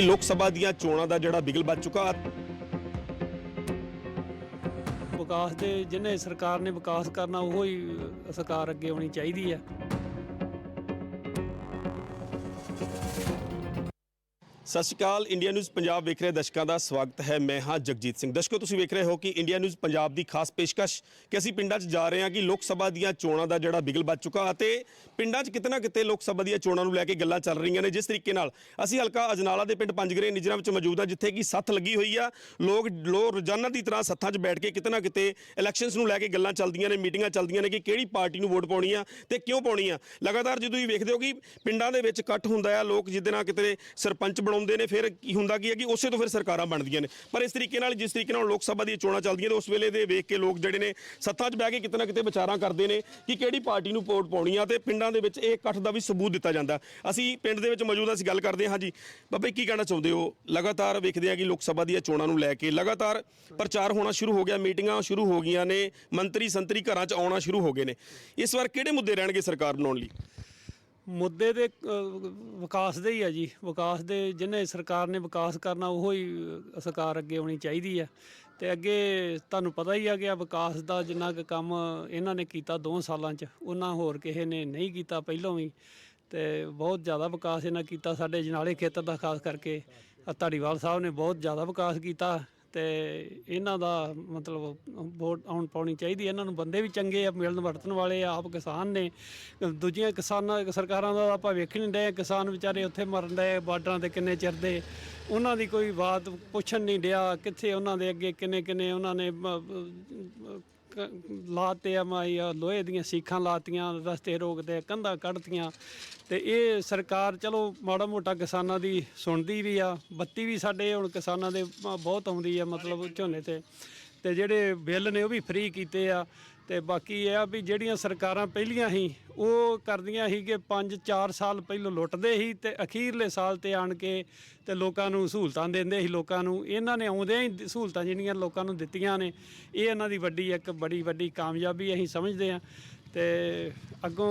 ਕਿ ਲੋਕ ਸਭਾ ਦੀਆਂ ਚੋਣਾਂ ਦਾ ਜਿਹੜਾ ਬਿਗਲ ਵੱਜ ਚੁੱਕਾ। ਵਿਕਾਸ ਦੇ, ਜਿਹਨੇ ਸਰਕਾਰ ਨੇ ਵਿਕਾਸ ਕਰਨਾ, ਉਹ ਹੀ ਸਰਕਾਰ ਅੱਗੇ ਆਉਣੀ ਚਾਹੀਦੀ ਹੈ। ਸਤਿ ਸ਼੍ਰੀ ਅਕਾਲ ਇੰਡੀਆ ਨਿਊਜ਼ ਪੰਜਾਬ ਵੇਖ ਰਹੇ ਦਰਸ਼ਕਾਂ ਦਾ ਸਵਾਗਤ ਹੈ। ਮੈਂ ਹਾਂ ਜਗਜੀਤ ਸਿੰਘ। ਦਰਸ਼ਕੋ, ਤੁਸੀਂ ਵੇਖ ਰਹੇ ਹੋ ਕਿ ਇੰਡੀਆ ਨਿਊਜ਼ ਪੰਜਾਬ ਦੀ ਖਾਸ ਪੇਸ਼ਕਸ਼ ਕਿ ਅਸੀਂ ਪਿੰਡਾਂ 'ਚ ਜਾ ਰਹੇ ਹਾਂ ਕਿ ਲੋਕ ਸਭਾ ਦੀਆਂ ਚੋਣਾਂ ਦਾ ਜਿਹੜਾ ਬਿਗਲ ਵੱਜ ਚੁੱਕਾ ਅਤੇ ਪਿੰਡਾਂ 'ਚ ਕਿਤੇ ਨਾ ਕਿਤੇ ਲੋਕ ਸਭਾ ਦੀਆਂ ਚੋਣਾਂ ਨੂੰ ਲੈ ਕੇ ਗੱਲਾਂ ਚੱਲ ਰਹੀਆਂ ਨੇ। ਜਿਸ ਤਰੀਕੇ ਨਾਲ ਅਸੀਂ ਹਲਕਾ ਅਜਨਾਲਾ ਦੇ ਪਿੰਡ ਪੰਜਗਰੇ ਨਿਜਰਾਂ ਵਿੱਚ ਮੌਜੂਦ ਹਾਂ, ਜਿੱਥੇ ਕਿ ਸੱਥ ਲੱਗੀ ਹੋਈ ਆ। ਲੋਕ ਲੋ ਰੋਜ਼ਾਨਾ ਦੀ ਤਰ੍ਹਾਂ ਸੱਥਾਂ 'ਚ ਬੈਠ ਕੇ ਕਿਤੇ ਨਾ ਕਿਤੇ ਇਲੈਕਸ਼ਨਸ ਨੂੰ ਲੈ ਕੇ ਗੱਲਾਂ ਚੱਲਦੀਆਂ ਨੇ, ਮੀਟਿੰਗਾਂ ਚੱਲਦੀਆਂ ਨੇ ਕਿ ਕਿਹੜੀ ਪਾਰਟੀ ਨੂੰ ਵੋਟ ਪਾਉਣੀ ਆ ਤੇ ਕਿਉਂ ਪਾਉਣੀ ਆ। ਲਗਾਤਾਰ ਜਦੋਂ ਤੁਸੀਂ ਵੇਖਦੇ ਹੋ ਕਿ ਪਿੰਡਾਂ ਦੇ ਵਿੱਚ ਇਕੱਠ ਹੁੰਦਾ ਆ, ਲੋਕ ਜਿੱਦੇ ਨਾਲ ਕਿਤੇ ਸਰਪੰਚ ਬਣਾਉਂਦੇ ਨੇ, ਫਿਰ ਕੀ ਹੁੰਦਾ ਕੀ ਹੈ ਕਿ ਉਸੇ ਤੋਂ ਫਿਰ ਸਰਕਾਰਾਂ ਬਣਦੀਆਂ ਨੇ। ਪਰ ਇਸ ਤਰੀਕੇ ਨਾਲ, ਜਿਸ ਤਰੀਕੇ ਨਾਲ ਲੋਕ ਸਭਾ ਦੀਆਂ ਚੋਣਾਂ ਚੱਲਦੀਆਂ ਨੇ, ਉਸ ਵੇਲੇ ਦੇ ਵੇਖ ਕੇ ਲੋਕ ਜਿਹੜੇ ਨੇ, ਸੱਤਾ 'ਚ ਬਹਿ ਕੇ ਕਿਤੇ ਨਾ ਕਿਤੇ ਵਿਚਾਰਾਂ ਕਰਦੇ ਨੇ ਕਿ ਕਿਹੜੀ ਪਾਰਟੀ ਨੂੰ ਵੋਟ ਪਾਉਣੀ ਆ ਤੇ ਪਿੰਡਾਂ ਦੇ ਵਿੱਚ ਇਹ ਇਕੱਠ ਦਾ ਵੀ ਸਬੂਤ ਦਿੱਤਾ ਜਾਂਦਾ। ਅਸੀਂ ਪਿੰਡ ਦੇ ਵਿੱਚ ਮੌਜੂਦ ਅਸੀਂ ਗੱਲ ਕਰਦੇ ਹਾਂ। ਜੀ ਬਾਬੇ ਕੀ ਕਹਿਣਾ ਚਾਹੁੰਦੇ ਹੋ? ਲਗਾਤਾਰ ਵੇਖਦੇ ਆ ਕਿ ਲੋਕ ਸਭਾ ਦੀਆਂ ਚੋਣਾਂ ਨੂੰ ਲੈ ਕੇ ਲਗਾਤਾਰ ਪ੍ਰਚਾਰ ਹੋਣਾ ਸ਼ੁਰੂ ਹੋ ਗਿਆ, ਮੀਟਿੰਗਾਂ ਸ਼ੁਰੂ ਹੋ ਗਈਆਂ ਨੇ ਮੰਤਰੀ ਸੰਤਰੀ ਘਰਾਂ 'ਚ ਆਉਣਾ ਸ਼ੁਰੂ ਹੋ ਗਏ ਨੇ। ਇਸ ਵਾਰ ਕਿਹੜੇ ਮੁੱਦੇ ਰਹਿਣਗੇ ਸਰਕਾਰ ਬਣਾਉਣ ਲਈ? ਮੁੱਦੇ ਦੇ ਵਿਕਾਸ ਦੇ ਹੀ ਆ ਜੀ। ਵਿਕਾਸ ਦੇ ਜਿਹਨੇ ਸਰਕਾਰ ਨੇ ਵਿਕਾਸ ਕਰਨਾ, ਉਹ ਹੀ ਸਰਕਾਰ ਅੱਗੇ ਆਉਣੀ ਚਾਹੀਦੀ ਹੈ ਤੇ ਅੱਗੇ ਤੁਹਾਨੂੰ ਪਤਾ ਹੀ ਆ ਕਿ ਵਿਕਾਸ ਦਾ ਜਿੰਨਾ ਕੁ ਕੰਮ ਇਹਨਾਂ ਨੇ ਕੀਤਾ 2 ਸਾਲਾਂ 'ਚ ਉਹਨਾਂ ਹੋਰ ਕਿਸੇ ਨੇ ਨਹੀਂ ਕੀਤਾ ਪਹਿਲਾਂ ਵੀ। ਤੇ ਬਹੁਤ ਜ਼ਿਆਦਾ ਵਿਕਾਸ ਇਹਨਾਂ ਕੀਤਾ ਸਾਡੇ ਜਨਾਲੇ ਖੇਤਰ ਦਾ, ਖਾਸ ਕਰਕੇ ਆਹ ਸਾਹਿਬ ਨੇ ਬਹੁਤ ਜ਼ਿਆਦਾ ਵਿਕਾਸ ਕੀਤਾ। ਤੇ ਇਹਨਾਂ ਦਾ ਮਤਲਬ ਵੋਟ ਆਉਣ ਪਾਉਣੀ ਚਾਹੀਦੀ ਇਹਨਾਂ ਨੂੰ ਬੰਦੇ ਵੀ ਚੰਗੇ ਆ, ਮਿਲਣ ਵਰਤਣ ਵਾਲੇ ਆ, ਆਪ ਕਿਸਾਨ ਨੇ। ਦੂਜੀਆਂ ਕਿਸਾਨਾਂ, ਸਰਕਾਰਾਂ ਦਾ ਆਪਾਂ ਵੇਖ ਨਹੀਂ ਰਹੇ ਕਿਸਾਨ ਵਿਚਾਰੇ ਉੱਥੇ ਮਰਨ ਦੇ ਬਾਰਡਰਾਂ ਤੇ ਕਿੰਨੇ ਚਿਰ ਦੇ। ਉਹਨਾਂ ਦੀ ਕੋਈ ਬਾਤ ਪੁੱਛਣ ਨਹੀਂ ਡਿਆ, ਕਿੱਥੇ ਉਹਨਾਂ ਦੇ ਅੱਗੇ ਕਿੰਨੇ ਕਿੰਨੇ ਉਹਨਾਂ ਨੇ ਲਾਤੇ ਆ ਮਾਈ ਆ ਲੋਹੇ ਦੀਆਂ ਸੀਖਾਂ ਲਾਤੀਆਂ, ਰਸਤੇ ਰੋਕਦੇ ਕੰਧਾਂ ਕੱਢਤੀਆਂ। ਤੇ ਇਹ ਸਰਕਾਰ ਚਲੋ ਮਾੜਾ ਮੋਟਾ ਕਿਸਾਨਾਂ ਦੀ ਸੁਣਦੀ ਵੀ ਆ, ਬੱਤੀ ਵੀ ਸਾਡੇ ਹੁਣ ਕਿਸਾਨਾਂ ਦੇ ਬ- ਬਹੁਤ ਆਉਂਦੀ ਆ, ਮਤਲਬ ਝੋਨੇ ਤੇ। ਤੇ ਜਿਹੜੇ ਬਿੱਲ ਨੇ ਉਹ ਵੀ ਫ੍ਰੀ ਕੀਤੇ ਆ। ਤੇ ਬਾਕੀ ਇਹ ਆ ਵੀ ਜਿਹੜੀਆਂ ਸਰਕਾਰਾਂ ਪਹਿਲੀਆਂ ਹੀ ਉਹ ਕਰਦੀਆਂ ਸੀ ਕਿ 5-4 ਸਾਲ ਪਹਿਲਾਂ ਲੁੱਟਦੇ ਸੀ ਤੇ ਅਖੀਰਲੇ ਸਾਲ ਤੇ ਆਣ ਕੇ ਤੇ ਲੋਕਾਂ ਨੂੰ ਸਹੂਲਤਾਂ ਦਿੰਦੇ ਸੀ ਲੋਕਾਂ ਨੂੰ। ਇਹਨਾਂ ਨੇ ਆਉਂਦਿਆਂ ਹੀ ਸਹੂਲਤਾਂ ਜਿਹੜੀਆਂ ਲੋਕਾਂ ਨੂੰ ਦਿੱਤੀਆਂ ਨੇ, ਇਹ ਇਹਨਾਂ ਦੀ ਵੱਡੀ ਇੱਕ ਬੜੀ ਵੱਡੀ ਕਾਮਯਾਬੀ ਅਸੀਂ ਸਮਝਦੇ ਹਾਂ। ਤੇ ਅੱਗੋਂ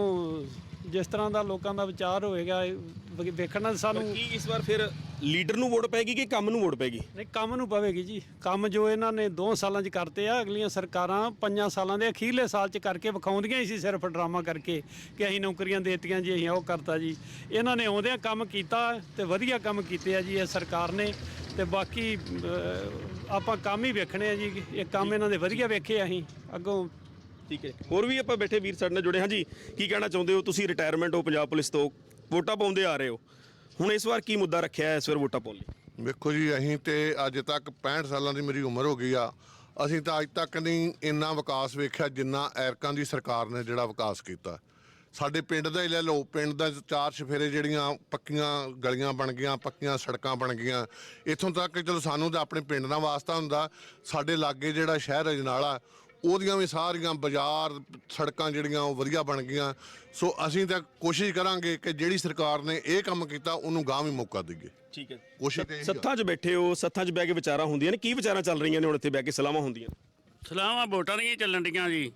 ਜਿਸ ਤਰ੍ਹਾਂ ਦਾ ਲੋਕਾਂ ਦਾ ਵਿਚਾਰ ਹੋਏਗਾ ਇਹ ਵੇਖਣਾ ਸਾਨੂੰ ਕੀ ਇਸ ਵਾਰ ਫਿਰ ਲੀਡਰ ਨੂੰ ਵੋਟ ਪੈਗੀ ਕਿ ਕੰਮ ਨੂੰ ਵੋਟ ਪੈਗੀ ਨਹੀਂ ਕੰਮ ਨੂੰ ਪਵੇਗੀ ਜੀ। ਕੰਮ ਜੋ ਇਹਨਾਂ ਨੇ 2 ਸਾਲਾਂ 'ਚ ਕਰਤੇ ਆ ਅਗਲੀਆਂ ਸਰਕਾਰਾਂ 5 ਸਾਲਾਂ ਦੇ ਅਖੀਰਲੇ ਸਾਲ 'ਚ ਕਰਕੇ ਵਿਖਾਉਂਦੀਆਂ ਹੀ ਸੀ ਸਿਰਫ ਡਰਾਮਾ ਕਰਕੇ ਕਿ ਅਸੀਂ ਨੌਕਰੀਆਂ ਦੇਤੀਆਂ ਜੀ ਅਸੀਂ ਉਹ ਕਰਤਾ ਜੀ। ਇਹਨਾਂ ਨੇ ਆਉਂਦਿਆਂ ਕੰਮ ਕੀਤਾ ਤੇ ਵਧੀਆ ਕੰਮ ਕੀਤੇ ਆ ਜੀ ਇਹ ਸਰਕਾਰ ਨੇ। ਤੇ ਬਾਕੀ ਅਹ, ਆਪਾਂ ਕੰਮ ਹੀ ਵੇਖਣੇ ਆ ਜੀ ਇਹ ਕੰਮ ਇਹਨਾਂ ਦੇ ਵਧੀਆ ਵੇਖੇ ਅਸੀਂ। ਅੱਗੋਂ ਠੀਕ ਹੈ ਹੋਰ ਵੀ ਆਪਾਂ ਬੈਠੇ ਵੀਰ ਸਾਡੇ ਨਾਲ ਜੁੜੇ ਹਾਂ। ਜੀ ਕੀ ਕਹਿਣਾ ਚਾਹੁੰਦੇ ਹੋ ਤੁਸੀਂ ਰਿਟਾਇਰਮੈਂਟ ਹੋ ਪੰਜਾਬ ਪੁਲਿਸ ਤੋਂ? ਵੋਟਾਂ ਪਾਉਂਦੇ ਆ ਰਹੇ ਹੋ। ਹੁਣ ਇਸ ਵਾਰ ਕੀ ਮੁੱਦਾ ਰੱਖਿਆ ਹੈ ਇਸ ਵਾਰ ਵੋਟਾਂ ਪਾਉਣ ਲਈ? ਵੇਖੋ ਜੀ, ਅਸੀਂ ਤੇ ਅੱਜ ਤੱਕ 65 ਸਾਲਾਂ ਦੀ ਮੇਰੀ ਉਮਰ ਹੋ ਗਈ ਆ। ਅਸੀਂ ਤਾਂ ਅੱਜ ਤੱਕ ਨਹੀਂ ਇੰਨਾ ਵਿਕਾਸ ਵੇਖਿਆ ਜਿੰਨਾ ਐਰਕਾਂ ਦੀ ਸਰਕਾਰ ਨੇ ਜਿਹੜਾ ਵਿਕਾਸ ਕੀਤਾ। ਸਾਡੇ ਪਿੰਡ ਦਾ ਹੀ ਲੈ ਲਓ, ਪਿੰਡ ਦਾ ਚਾਰ ਚਫੇਰੇ ਜਿਹੜੀਆਂ ਪੱਕੀਆਂ ਗਲੀਆਂ ਬਣ ਗਈਆਂ, ਪੱਕੀਆਂ ਸੜਕਾਂ ਬਣ ਗਈਆਂ। ਇੱਥੋਂ ਤੱਕ ਕਿ ਚਲੋ ਸਾਨੂੰ ਤਾਂ ਆਪਣੇ ਪਿੰਡ ਨਾਲ ਵਾਸਤਾ ਹੁੰਦਾ। ਸਾਡੇ ਲਾਗੇ ਜਿਹੜਾ ਸ਼ਹਿਰ ਅਜਨਾਲਾ ਉਹਦੀਆਂ ਵੀ ਸਾਰੀਆਂ ਬਾਜ਼ਾਰ ਸੜਕਾਂ ਜਿਹੜੀਆਂ ਉਹ ਵਧੀਆ ਬਣ ਗਈਆਂ। ਸੋ ਅਸੀਂ ਤਾਂ ਕੋਸ਼ਿਸ਼ ਕਰਾਂਗੇ ਕਿ ਜਿਹੜੀ ਸਰਕਾਰ ਨੇ ਇਹ ਕੰਮ ਕੀਤਾ ਉਹਨੂੰ ਗਾਂ ਵੀ ਮੌਕਾ ਦਈਏ। ਠੀਕ ਹੈ ਕੋਸ਼ਿਸ਼ ਤੇ ਇਹੀ ਆ। ਸੱਥਾਂ 'ਚ ਬੈਠੇ ਹੋ ਸੱਥਾਂ 'ਚ ਬਹਿ ਕੇ ਵਿਚਾਰਾਂ ਹੁੰਦੀਆਂ ਨੇ। ਕੀ ਵਿਚਾਰਾਂ ਚੱਲ ਰਹੀਆਂ ਨੇ ਹੁਣ ਇੱਥੇ ਬਹਿ ਕੇ ਸਲਾਹਾਂ ਹੁੰਦੀਆਂ? ਸਲਾਮਾਂ ਵੋਟਾਂ ਦੀਆਂ ਹੀ ਚੱਲਣ ਡੀਆਂ ਜੀ।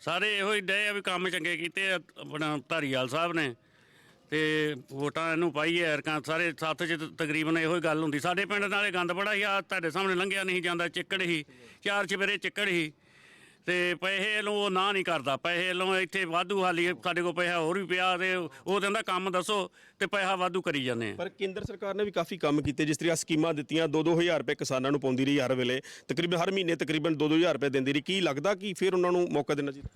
ਸਾਰੇ ਇਹੋ ਹੀ ਡਏ ਆ ਵੀ ਕੰਮ ਚੰਗੇ ਕੀਤੇ ਆ ਆਪਣਾ ਧਾਰੀਵਾਲ ਸਾਹਿਬ ਨੇ। ਤੇ ਵੋਟਾਂ ਇਹਨੂੰ ਪਾਈ ਐ ਅਰਕਾਂ ਸਾਰੇ ਸੱਤ ਚ ਤ- ਤਕਰੀਬਨ ਇਹੋ ਹੀ ਗੱਲ ਹੁੰਦੀ। ਸਾਡੇ ਪਿੰਡ ਨਾਲੇ ਗੰਦ ਬੜਾ ਸੀ ਆ ਤੁਹਾਡੇ ਸਾਹਮਣੇ ਲੰਘਿਆ ਨਹੀਂ ਜਾਂਦਾ ਚਿੱਕੜ ਹੀ ਚਾਰ ਚਵੇਰੇ ਚਿੱਕੜ ਹੀ ਤੇ ਪੈਸੇ ਵੱਲੋਂ ਉਹ ਨਾ ਨਹੀਂ ਕਰਦਾ। ਪੈਸੇ ਵੱਲੋਂ ਇੱਥੇ ਵਾਧੂ ਹਾਲੀ ਸਾਡੇ ਕੋਲ ਪੈਸਾ ਹੋਰ ਵੀ ਪਿਆ ਤੇ ਉਹ ਕਹਿੰਦਾ ਕੰਮ ਦੱਸੋ ਤੇ ਪੈਸਾ ਵਾਧੂ ਕਰੀ ਜਾਂਦੇ ਆ। ਪਰ ਕੇਂਦਰ ਸਰਕਾਰ ਨੇ ਵੀ ਕਾਫੀ ਕੰਮ ਕੀਤੇ ਜਿਸ ਤਰ੍ਹਾਂ ਸਕੀਮਾਂ ਦਿੱਤੀਆਂ 2-2000 ਰੁਪਏ ਕਿਸਾਨਾਂ ਨੂੰ ਪਾਉਂਦੀ ਰਹੀ ਹਰ ਵੇਲੇ। ਤਕਰੀਬਨ ਹਰ ਮਹੀਨੇ ਤਕਰੀਬਨ 2-2000 ਰੁਪਏ ਦਿੰਦੀ ਰਹੀ। ਕੀ ਲੱਗਦਾ ਕਿ ਫਿਰ ਉਹਨਾਂ ਨੂੰ ਮੌਕਾ ਦੇਣਾ ਚਾਹੀਦਾ?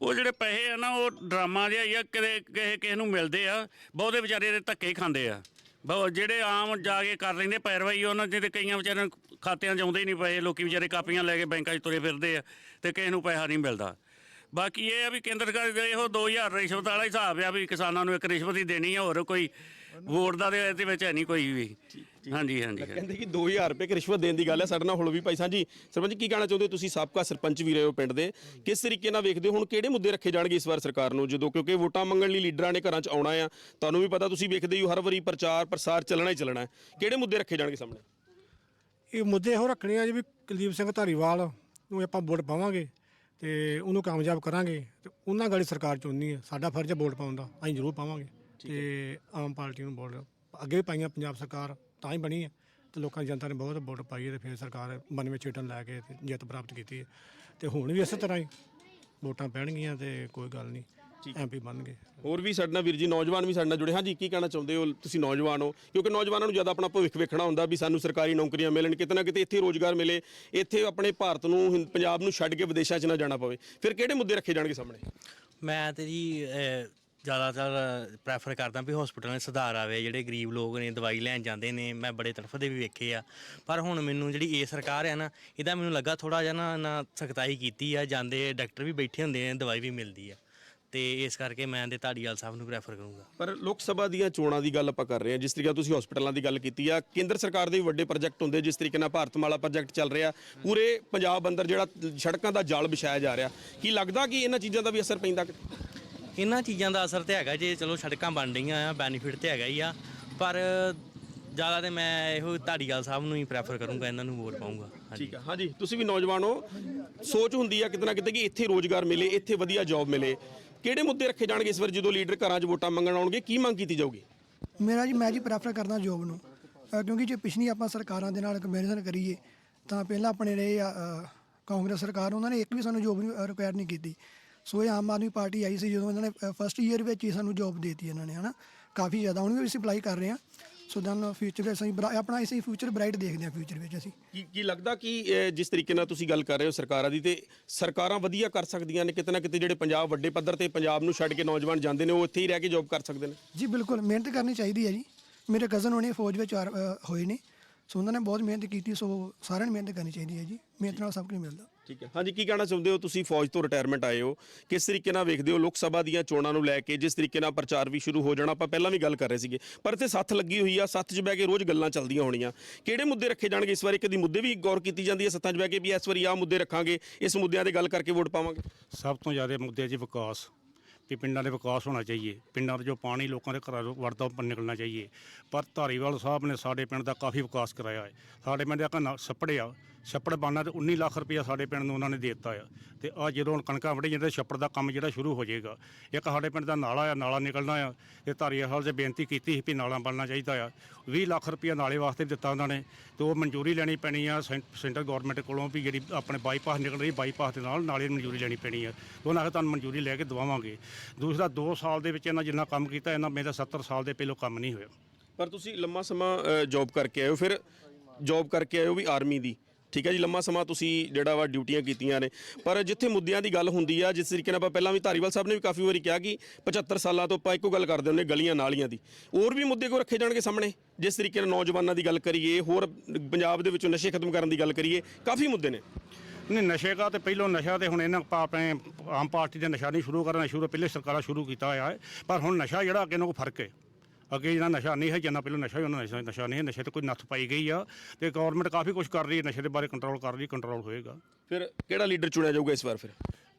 ਉਹ ਜਿਹੜੇ ਪੈਸੇ ਆ ਨਾ ਉਹ ਡਰਾਮਾ ਜਿਹਾ ਹੀ ਆ ਕਿਤੇ ਕਿਸੇ ਕਿਸੇ ਨੂੰ ਮਿਲਦੇ ਆ ਬਹੁਤੇ ਵਿਚਾਰੇ ਦੇ ਧੱਕੇ ਹੀ ਖਾਂਦੇ ਆ। ਬਹੁਤ ਜਿਹੜੇ ਆਮ ਜਾ ਕੇ ਕਰ ਲੈਂਦੇ ਪੈਰਵਾਈ, ਉਹਨਾਂ ਦੇ ਤੇ ਕਈਆਂ ਵਿਚਾਰਿਆਂ ਨੂੰ ਖਾਤਿਆਂ 'ਚ ਆਉਂਦੇ ਹੀ ਨਹੀਂ ਪਏ, ਲੋਕੀ ਵਿਚਾਰੇ ਕਾਪੀਆਂ ਲੈ ਕੇ ਬੈਂਕਾਂ 'ਚ ਤੁਰੇ ਫਿਰਦੇ ਆ ਤੇ ਕਿਸੇ ਨੂੰ ਪੈਸਾ ਨਹੀਂ ਮਿਲਦਾ। ਬਾਕੀ ਇਹ ਆ ਵੀ ਕੇਂਦਰ ਸਰਕਾਰ ਦੇ ਇਹੋ 2000 ਰਿਸ਼ਵਤ ਵਾਲਾ ਹਿਸਾਬ ਆ ਵੀ ਕਿਸਾਨਾਂ ਨੂੰ ਇੱਕ ਰਿਸ਼ਵਤ ਹੀ ਦੇਣੀ ਆ, ਹੋਰ ਕੋਈ ਵੋਟ ਦਾ ਤੇ ਇਹਦੇ ਵਿੱਚ ਹੈ ਨਹੀਂ ਕੋਈ ਵੀ। ਹਾਂਜੀ ਹਾਂਜੀ। ਕਹਿੰਦੇ ਕਿ 2000 ਰੁਪਏ ਕਿ ਰਿਸ਼ਵਤ ਦੇਣ ਦੀ ਗੱਲ ਹੈ ਸਾਡੇ ਨਾਲ ਹੁਣ ਵੀ ਭਾਈ ਸਾਹਿਬ ਜੀ ਸਰਪੰਚ ਜੀ ਕੀ ਕਹਿਣਾ ਚਾਹੁੰਦੇ ਹੋ ਤੁਸੀਂ? ਸਾਬਕਾ ਸਰਪੰਚ ਵੀ ਰਹੇ ਹੋ ਪਿੰਡ ਦੇ। ਕਿਸ ਤਰੀਕੇ ਨਾਲ ਵੇਖਦੇ ਹੋ? ਹੁਣ ਕਿਹੜੇ ਮੁੱਦੇ ਰੱਖੇ ਜਾਣਗੇ ਇਸ ਵਾਰ ਸਰਕਾਰ ਨੂੰ? ਜਦੋਂ ਕਿਉਂਕਿ ਵੋਟਾਂ ਮੰਗਣ ਲਈ ਲੀਡਰਾਂ ਨੇ ਘਰਾਂ 'ਚ ਆਉਣਾ ਆ ਤੁਹਾਨੂੰ ਵੀ ਪਤਾ ਤੁਸੀਂ ਵੇਖਦੇ ਹੀ ਹੋ ਹਰ ਵਾਰੀ ਪ੍ਰਚਾਰ ਪ੍ਰਸਾਰ ਚੱਲਣਾ ਹੀ ਚੱਲਣਾ ਹੈ। ਕਿਹੜੇ ਮੁੱਦੇ ਰੱਖੇ ਜਾਣਗੇ ਸਾਹਮਣੇ? ਇਹ ਮੁੱਦੇ ਇਹੋ ਰੱਖਣੇ ਆ ਜੀ ਵੀ ਕੁਲਦੀਪ ਸਿੰਘ ਧਾਰੀਵਾਲ ਨੂੰ ਆਪਾਂ ਵੋਟ ਪਾਵਾਂਗੇ ਤੇ ਉਹਨੂੰ ਕਾਮਯਾਬ ਕਰਾਂਗੇ ਤੇ ਉਹਨਾਂ ਗਾੜੀ ਸਰਕਾਰ ਚੁਣਨੀ ਹੈ। ਸਾਡਾ ਫਰਜ਼ ਹੈ ਵੋਟ ਪਾਉਣ ਦਾ। ਅਸੀਂ ਜ਼ਰੂਰ ਪਾਵਾਂਗੇ। ਤੇ ਆਮ ਪਾਰਟੀ ਨੂੰ ਵੋਟ ਅੱਗੇ ਵੀ ਪਾਈਆਂ ਪੰਜਾਬ ਸਰਕਾਰ ਤਾਂ ਹੀ ਬਣੀ ਹੈ। ਤੇ ਲੋਕਾਂ ਦੀ ਜਨਤਾ ਨੇ ਬਹੁਤ ਵੋਟ ਪਾਈ ਹੈ ਤੇ ਫਿਰ ਸਰਕਾਰ 92 ਸੀਟਾਂ ਲੈ ਕੇ ਤੇ ਜਿੱਤ ਪ੍ਰਾਪਤ ਕੀਤੀ ਹੈ। ਤੇ ਹੁਣ ਵੀ ਇਸੇ ਤਰ੍ਹਾਂ ਹੀ ਵੋਟਾਂ ਪੈਣਗੀਆਂ ਤੇ ਕੋਈ ਗੱਲ ਨਹੀਂ ਐਮਪੀ ਬਣਨਗੇ ਹੋਰ ਵੀ ਸਾਡੇ ਨਾਲ ਵੀਰ ਜੀ ਨੌਜਵਾਨ ਵੀ ਸਾਡੇ ਨਾਲ ਜੁੜੇ। ਹਾਂਜੀ ਕੀ ਕਹਿਣਾ ਚਾਹੁੰਦੇ ਹੋ? ਤੁਸੀਂ ਨੌਜਵਾਨ ਹੋ ਕਿਉਂਕਿ ਨੌਜਵਾਨਾਂ ਨੂੰ ਜ਼ਿਆਦਾ ਆਪਣਾ ਭਵਿੱਖ ਵੇਖਣਾ ਹੁੰਦਾ ਵੀ ਸਾਨੂੰ ਸਰਕਾਰੀ ਨੌਕਰੀਆਂ ਮਿਲਣ ਕਿਤੇ ਨਾ ਕਿਤੇ ਇੱਥੇ ਰੋਜ਼ਗਾਰ ਮਿਲੇ ਇੱਥੇ ਆਪਣੇ ਭਾਰਤ ਨੂੰ ਪੰਜਾਬ ਨੂੰ ਛੱਡ ਕੇ ਵਿਦੇਸ਼ਾਂ 'ਚ ਨਾ ਜਾਣਾ ਪਵੇ। ਫਿਰ ਕਿਹੜੇ ਮੁੱਦੇ ਰੱਖੇ ਜਾਣਗੇ ਸਾਹਮਣੇ? ਮੈਂ ਤੇ ਜੀ ਅਹ, ਜ਼ਿਆਦਾਤਰ ਪ੍ਰੈਫਰ ਕਰਦਾ ਵੀ ਹਸਪੀਟਲਾਂ 'ਚ ਸੁਧਾਰ ਆਵੇ, ਜਿਹੜੇ ਗਰੀਬ ਲੋਕ ਨੇ, ਦਵਾਈ ਲੈਣ ਜਾਂਦੇ ਨੇ, ਮੈਂ ਬੜੇ ਤੜਫਦੇ ਵੀ ਵੇਖੇ ਆ। ਪਰ ਹੁਣ ਮੈਨੂੰ ਜਿਹੜੀ ਇਹ ਸਰਕਾਰ ਆ ਨਾ, ਇਹਦਾ ਮੈਨੂੰ ਲੱਗਾ ਥੋੜਾ ਜਿਹਾ ਨਾ ਨਾ ਸਖਤਾਈ ਕੀਤੀ ਆ, ਜਾਂਦੇ ਡਾਕਟਰ ਵੀ ਬੈਠੇ ਹੁੰਦੇ ਨੇ ਦਵਾਈ ਵੀ ਮਿਲਦੀ ਆ। ਤੇ ਇਸ ਕਰਕੇ ਮੈਂ ਦੇ ਧਾੜੀਵਾਲ ਸਾਹਿਬ ਨੂੰ ਪ੍ਰੈਫਰ ਕਰੂੰਗਾ। ਪਰ ਲੋਕ ਸਭਾ ਦੀਆਂ ਚੋਣਾਂ ਦੀ ਗੱਲ ਆਪਾਂ ਕਰ ਰਹੇ ਹਾਂ, ਜਿਸ ਤਰੀਕੇ ਨਾਲ ਤੁਸੀਂ ਹਸਪੀਟਲਾਂ ਦੀ ਗੱਲ ਕੀਤੀ ਆ, ਕੇਂਦਰ ਸਰਕਾਰ ਦੇ ਵੀ ਵੱਡੇ ਪ੍ਰੋਜੈਕਟ ਹੁੰਦੇ, ਜਿਸ ਤਰੀਕੇ ਨਾਲ ਭਾਰਤਮਾਲਾ ਪ੍ਰੋਜੈਕਟ ਚੱਲ ਰਿਹਾ, ਪੂਰੇ ਪੰਜਾਬ ਅੰਦਰ ਜਿਹੜਾ ਸੜਕਾਂ ਦਾ ਜਾਲ ਵਿਛਾਇਆ ਜਾ ਰਿਹਾ, ਕੀ ਲੱਗਦਾ ਕਿ ਇਹਨਾਂ ਚੀਜ਼ਾਂ ਦਾ ਵੀ ਅਸਰ ਪੈਂਦਾ? ਇਹਨਾਂ ਚੀਜ਼ਾਂ ਦਾ ਅਸਰ ਤੇ ਹੈਗਾ ਜੇ ਚਲੋ ਸੜਕਾਂ ਬਣ ਰਹੀਆਂ ਆ ਬੈਨੀਫਿਟ ਤੇ ਹੈਗਾ ਹੀ ਆ ਪਰ ਜ਼ਿਆਦਾ ਤੇ ਮੈਂ ਇਹੋ ਧਾੜੀਵਾਲ ਸਾਹਿਬ ਨੂੰ ਹੀ ਪ੍ਰੈਫਰ ਕਰੂੰਗਾ ਇਹਨਾਂ ਨੂੰ ਵੋਟ ਪਾਊਂਗਾ। ਹਾਂਜੀ। ਠੀਕ ਆ ਹਾਂਜੀ। ਤੁਸੀਂ ਵੀ ਨੌਜਵਾਨ ਹੋ ਸੋਚ ਹੁੰਦੀ ਆ ਕਿਤੇ ਨਾ ਕਿਤੇ ਕਿ ਇੱਥੇ ਰੋਜ਼ਗਾਰ ਮਿਲੇ ਇੱਥੇ ਵਧੀਆ ਜੌਬ ਮਿਲੇ। ਕਿਹੜੇ ਮੁੱਦੇ ਰੱਖੇ ਜਾਣਗੇ ਇਸ ਵਾਰ ਜਦੋਂ ਲੀਡਰ ਘਰਾਂ 'ਚ ਵੋਟਾਂ ਮੰਗਣ ਆਉਣਗੇ? ਕੀ ਮੰਗ ਕੀਤੀ ਜਾਊਗੀ? ਮੇਰਾ ਜੀ ਮੈਂ ਜੀ ਪ੍ਰੈਫਰ ਕਰਦਾ ਜੋਬ ਨੂੰ। ਅ, ਕਿਉਂਕਿ ਜੇ ਪਿਛਲੀ ਆਪਾਂ ਸਰਕਾਰਾਂ ਦੇ ਨਾਲ ਕੰਪੈਰੀਜ਼ਨ ਕਰੀਏ ਤਾਂ ਪਹਿਲਾਂ ਆਪਣੇ ਰਹੇ ਆ ਅ, ਕਾਂਗਰਸ ਸਰਕਾਰ ਉਹਨਾਂ ਨੇ ਇੱਕ ਵੀ ਸਾਨੂੰ ਜੋਬ ਰਿਕੁਆਇਰ ਨਹੀਂ ਕੀਤੀ। ਸੋ ਇਹ ਆਮ ਆਦਮੀ ਪਾਰਟੀ ਆਈ ਸੀ ਜਦੋਂ ਇਹਨਾਂ ਨੇ ਫਸਟ ਈਅਰ ਵਿੱਚ ਹੀ ਸਾਨੂੰ ਜੋਬ ਦੇਤੀ ਇਹਨਾਂ ਨੇ ਹਨਾ? ਕਾਫੀ ਜ਼ਿਆਦਾ। ਹੁਣ ਵੀ ਅਸੀਂ ਅਪਲਾਈ ਕਰ ਰਹੇ ਹਾਂ। ਸੋ ਦੈਨ ਫਿਊਚਰ ਵਿੱਚ ਅਸੀਂ ਬਰਾ- ਆਪਣਾ ਅਸੀਂ ਫਿਊਚਰ ਬ੍ਰਾਈਟ ਦੇਖਦੇ ਹਾਂ ਫਿਊਚਰ ਵਿੱਚ ਅਸੀਂ। ਕੀ ਕੀ ਲੱਗਦਾ ਕਿ ਜਿਸ ਤਰੀਕੇ ਨਾਲ ਤੁਸੀਂ ਗੱਲ ਕਰ ਰਹੇ ਹੋ ਸਰਕਾਰਾਂ ਦੀ ਤੇ ਸਰਕਾਰਾਂ ਵਧੀਆ ਕਰ ਸਕਦੀਆਂ ਨੇ ਕਿਤੇ ਨਾ ਕਿਤੇ ਜਿਹੜੇ ਪੰਜਾਬ ਵੱਡੇ ਪੱਧਰ ਤੇ ਪੰਜਾਬ ਨੂੰ ਛੱਡ ਕੇ ਨੌਜਵਾਨ ਜਾਂਦੇ ਨੇ ਉਹ ਇੱਥੇ ਹੀ ਰਹਿ ਕੇ ਜੌਬ ਕਰ ਸਕਦੇ ਨੇ? ਜੀ ਬਿਲਕੁਲ। ਮਿਹਨਤ ਕਰਨੀ ਚਾਹੀਦੀ ਹੈ ਜੀ। ਮੇਰੇ ਕਜ਼ਨ ਹੋਣੇ ਫੌਜ ਵਿੱਚ ਆਰ- ਅ, ਹੋਏ ਨੇ। ਸੋ ਉਹਨਾਂ ਨੇ ਬਹੁਤ ਮਿਹਨਤ ਕੀਤੀ ਸੋ ਸਾਰਿਆਂ ਨੂੰ ਮਿਹਨਤ ਕਰਨੀ ਚਾਹੀਦੀ ਹੈ ਜੀ। ਮਿਹਨਤ ਨਾਲ ਸਭ ਕੁਝ ਮਿਲਦਾ। ਠੀਕ ਹੈ। ਹਾਂਜੀ, ਕੀ ਕਹਿਣਾ ਚਾਹੁੰਦੇ ਹੋ? ਤੁਸੀਂ ਫੌਜ ਤੋਂ ਰਿਟਾਇਰਮੈਂਟ ਆਏ ਹੋ। ਕਿਸ ਤਰੀਕੇ ਨਾਲ ਵੇਖਦੇ ਹੋ? ਲੋਕ ਸਭਾ ਦੀਆਂ ਚੋਣਾਂ ਨੂੰ ਲੈ ਕੇ ਜਿਸ ਤਰੀਕੇ ਨਾਲ ਪ੍ਰਚਾਰ ਵੀ ਸ਼ੁਰੂ ਹੋ ਜਾਣਾ, ਆਪਾਂ ਪਹਿਲਾਂ ਵੀ ਗੱਲ ਕਰ ਰਹੇ ਸੀਗੇ। ਪਰ ਇੱਥੇ ਸੱਥ ਲੱਗੀ ਹੋਈ ਆ, ਸੱਥ 'ਚ ਬਹਿ ਕੇ ਰੋਜ਼ ਗੱਲਾਂ ਚੱਲਦੀਆਂ ਹੋਣੀਆਂ। ਕਿਹੜੇ ਮੁੱਦੇ ਰੱਖੇ ਜਾਣਗੇ? ਇਸ ਵਾਰੀ ਕਦੀ ਮੁੱਦੇ ਵੀ ਗੌਰ ਕੀਤੀ ਜਾਂਦੀ ਹੈ ਸੱਥਾਂ 'ਚ ਬਹਿ ਕੇ ਵੀ ਇਸ ਵਾਰੀ ਆਹ ਮੁੱਦੇ ਰੱਖਾਂਗੇ। ਇਸ ਮੁੱਦਿਆਂ ਤੇ ਗੱਲ ਕਰਕੇ ਵੋਟ ਪਾਵਾਂਗੇ। ਸਭ ਤੋਂ ਜ਼ਿਆਦਾ ਮੁੱਦੇ ਜੀ ਵਿਕਾਸ। ਵੀ ਪਿੰਡਾਂ ਦੇ ਵਿਕਾਸ ਹੋਣਾ ਚਾਹੀਏ। ਪਿੰਡਾਂ ਦਾ ਜੋ ਪਾਣੀ ਲੋਕਾਂ ਦੇ ਘਰਾਂ ਤੋਂ ਵੜਦਾ ਉਹ ਨਿਕਲਣਾ ਚਾਹੀਏ। ਪਰ ਧਾਰੀਵਾਲ ਸਾਹਿਬ ਨੇ ਸਾਡੇ ਪਿੰਡ ਦਾ ਕਾਫੀ ਵਿਕਾਸ ਕਰਾਇਆ ਹੈ। ਸਾਡੇ ਪਿੰਡ ਦਾ ਕਨਾ ਛੱਪੜ ਆ ਛੱਪੜ ਬਣਨਾ ਤੇ 19 ਲੱਖ ਰੁਪਇਆ ਸਾਡੇ ਪਿੰਡ ਨੂੰ ਉਹਨਾਂ ਨੇ ਦੇ ਦਿੱਤਾ ਆ। ਤੇ ਆ ਜਦੋਂ ਹੁਣ ਕਣਕਾਂ ਵੜੀ ਜਾਂਦੇ ਛੱਪੜ ਦਾ ਕੰਮ ਜਿਹੜਾ ਸ਼ੁਰੂ ਹੋ ਜਾਏਗਾ। ਇੱਕ ਸਾਡੇ ਪਿੰਡ ਦਾ ਨਾਲਾ ਆ, ਨਾਲਾ ਨਿਕਲਣਾ ਆ। ਤੇ ਧਾਰੀਵਾਲ ਹਾਲ 'ਚ ਬੇਨਤੀ ਕੀਤੀ ਸੀ ਵੀ ਨਾਲਾ ਬਣਨਾ ਚਾਹੀਦਾ ਆ। 20 ਲੱਖ ਰੁਪਇਆ ਨਾਲੇ ਵਾਸਤੇ ਦਿੱਤਾ ਉਹਨਾਂ ਨੇ। ਤੇ ਉਹ ਮਨਜ਼ੂਰੀ ਲੈਣੀ ਪੈਣੀ ਆ ਸੈਂ- ਸੈਂਟਰ ਗਵਰਨਮੈਂਟ ਕੋਲੋਂ ਵੀ ਜਿਹੜੀ ਆਪਣੇ ਬਾਈਪਾਸ ਨਿਕਲ ਰਹੀ, ਬਾਈਪਾਸ ਦੇ ਨਾਲ ਨਾਲੇ ਨੂੰ ਮਨਜ਼ੂਰੀ ਲੈਣੀ ਪੈਣੀ ਆ। ਉਹਨਾਂ ਆਖਿਆ ਤੁਹਾਨੂੰ ਮਨਜ਼ੂਰੀ ਲੈ ਕੇ ਦਵਾਵਾਂਗੇ। ਦੂਸਰਾ 2 ਸਾਲ ਦੇ ਵਿੱਚ ਇਹਨਾਂ ਜਿੰਨਾ ਕੰਮ ਕੀਤਾ, ਇਹਨਾਂ ਮੇਰਾ 70 ਸਾਲ ਦੇ ਪਹਿਲੋਂ ਕੰਮ ਨਹੀਂ ਹੋਇਆ। ਪਰ ਤੁਸੀਂ ਲੰਮਾ ਸਮਾਂ ਜੌਬ ਕਰਕੇ ਆਏ ਹੋ, ਫਿਰ ਜੌਬ ਕਰਕੇ ਆਏ ਹੋ ਵੀ ਆਰਮੀ ਦੀ? ਠੀਕ ਹੈ ਜੀ, ਲੰਮਾ ਸਮਾਂ ਤੁਸੀਂ ਜਿਹੜਾ ਵਾ ਡਿਊਟੀਆਂ ਕੀਤੀਆਂ ਨੇ। ਪਰ ਜਿੱਥੇ ਮੁੱਦਿਆਂ ਦੀ ਗੱਲ ਹੁੰਦੀ ਆ, ਜਿਸ ਤਰੀਕੇ ਨਾਲ ਆਪਾਂ ਪਹਿਲਾਂ ਵੀ ਧਾਰੀਵਾਲ ਸਾਹਿਬ ਨੇ ਵੀ ਕਾਫੀ ਵਾਰੀ ਕਿਹਾ ਕਿ 75 ਸਾਲਾਂ ਤੋਂ ਆਪਾਂ ਇੱਕੋ ਗੱਲ ਕਰਦੇ ਹੁੰਦੇ, ਗਲੀਆਂ ਨਾਲੀਆਂ ਦੀ। ਹੋਰ ਵੀ ਮੁੱਦੇ ਕੋ ਰੱਖੇ ਜਾਣਗੇ ਸਾਹਮਣੇ? ਜਿਸ ਤਰੀਕੇ ਨਾਲ ਨੌਜਵਾਨਾਂ ਦੀ ਗੱਲ ਕਰੀਏ, ਹੋਰ ਪੰਜਾਬ ਦੇ ਵਿੱਚੋਂ ਨਸ਼ੇ ਖਤਮ ਕਰਨ ਦੀ ਗੱਲ ਕਰੀਏ, ਕਾਫੀ ਮੁੱਦੇ ਨੇ। ਨਹੀਂ, ਨਸ਼ੇ ਦਾ ਤੇ ਪਹਿਲੋਂ ਨਸ਼ਾ ਤੇ ਹੁਣ ਇਹਨਾਂ ਆਪਾਂ ਆਪਣੇ ਆਮ ਪਾਰਟੀ ਦੇ ਨਸ਼ਾ ਨਹੀਂ ਸ਼ੁਰੂ ਕਰਨਾ, ਸ਼ੁਰੂ ਪਹਿਲੇ ਸਰਕਾਰਾਂ ਸ਼ੁਰੂ ਕੀਤਾ ਹੋਇਆ ਹੈ। ਪਰ ਹੁਣ ਨਸ਼ਾ ਜਿਹੜਾ ਅੱਗੇ ਨੂੰ ਫ਼ਰਕ ਹੈ। ਅੱਗੇ ਜਿਹੜਾ ਨਸ਼ਾ ਨਹੀਂ ਹੈ ਜਿੰਨਾ ਪਹਿਲਾਂ ਨਸ਼ਾ ਹੀ ਉਹਨਾਂ ਨਸ਼ਾ ਨਸ਼ਾ ਨਹੀਂ ਹੈ ਨਸ਼ੇ ਤੇ ਕੋਈ ਨੱਥ ਪਾਈ ਗਈ ਆ ਤੇ ਗਵਰਨਮੈਂਟ ਕਾਫੀ ਕੁਝ ਕਰ ਰਹੀ ਹੈ ਨਸ਼ੇ ਦੇ ਬਾਰੇ ਕੰਟਰੋਲ ਕਰ ਰਹੀ ਹੈ ਕੰਟਰੋਲ ਹੋਏਗਾ। ਫਿਰ ਕਿਹੜਾ ਲੀਡਰ ਚੁਣਿਆ ਜਾਊਗਾ ਇਸ ਵਾਰ ਫਿਰ?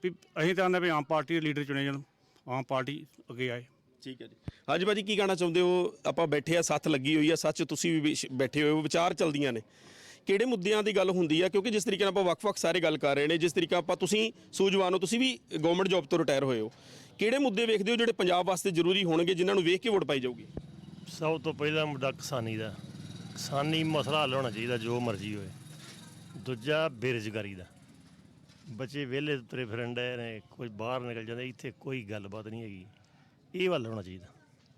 ਵੀ ਅਸੀਂ ਤਾਂ ਆਂਦੇ ਵੀ ਆਮ ਪਾਰਟੀ ਦੇ ਲੀਡਰ ਚੁਣੇ ਜਾਣ ਆਮ ਪਾਰਟੀ ਅੱਗੇ ਆਏ। ਠੀਕ ਹੈ ਜੀ। ਹਾਂਜੀ ਭਾਜੀ ਕੀ ਕਹਿਣਾ ਚਾਹੁੰਦੇ ਹੋ? ਆਪਾਂ ਬੈਠੇ ਆ ਸੱਥ ਲੱਗੀ ਹੋਈ ਆ ਸੱਚ ਤੁਸੀਂ ਵੀ ਵਿਸ਼- ਬੈਠੇ ਹੋਏ ਹੋ ਵਿਚਾਰ ਚੱਲਦੀਆਂ ਨੇ। ਕਿਹੜੇ ਮੁੱਦਿਆਂ ਦੀ ਗੱਲ ਹੁੰਦੀ ਆ? ਕਿਉਂਕਿ ਜਿਸ ਤਰੀਕੇ ਨਾਲ ਆਪਾਂ ਵੱਖ-ਵੱਖ ਸਾਰੇ ਗੱਲ ਕਰ ਰਹੇ ਨੇ ਜਿਸ ਤਰੀਕਾ ਆਪਾਂ ਤੁਸੀਂ ਸੂਝਵਾਨ ਹੋ ਤੁਸੀਂ ਵੀ ਗਵਰਨਮੈਂਟ ਜੌਬ ਤੋਂ ਰਿਟਾਇਰ ਹੋਏ ਹੋ। ਕਿਹੜੇ ਮੁੱਦੇ ਵੇਖਦੇ ਹੋ ਜਿਹੜੇ ਪੰਜਾਬ ਵਾਸਤੇ ਜ਼ਰੂਰੀ ਹੋਣਗੇ ਜਿਨ੍ਹਾਂ ਨੂੰ ਵੇਖ ਕੇ ਵੋਟ ਪਾਈ ਜਾਊਗੀ? ਸਭ ਤੋਂ ਪਹਿਲਾ ਮੁੱਦਾ ਕਿਸਾਨੀ ਦਾ। ਕਿਸਾਨੀ ਮਸਲਾ ਹੱਲ ਹੋਣਾ ਚਾਹੀਦਾ ਜੋ ਮਰਜ਼ੀ ਹੋਏ ਦੂਜਾ ਬੇਰੁਜ਼ਗਾਰੀ ਦਾ। ਬੱਚੇ ਵਿਹਲੇ ਤੁਰੇ ਫਿਰੰਡੇ ਨੇ ਕੋਈ ਬਾਹਰ ਨਿਕਲ ਜਾਂਦੇ ਇੱਥੇ ਕੋਈ ਗੱਲਬਾਤ ਨਹੀਂ ਹੈਗੀ। ਇਹ ਹੱਲ ਹੋਣਾ ਚਾਹੀਦਾ।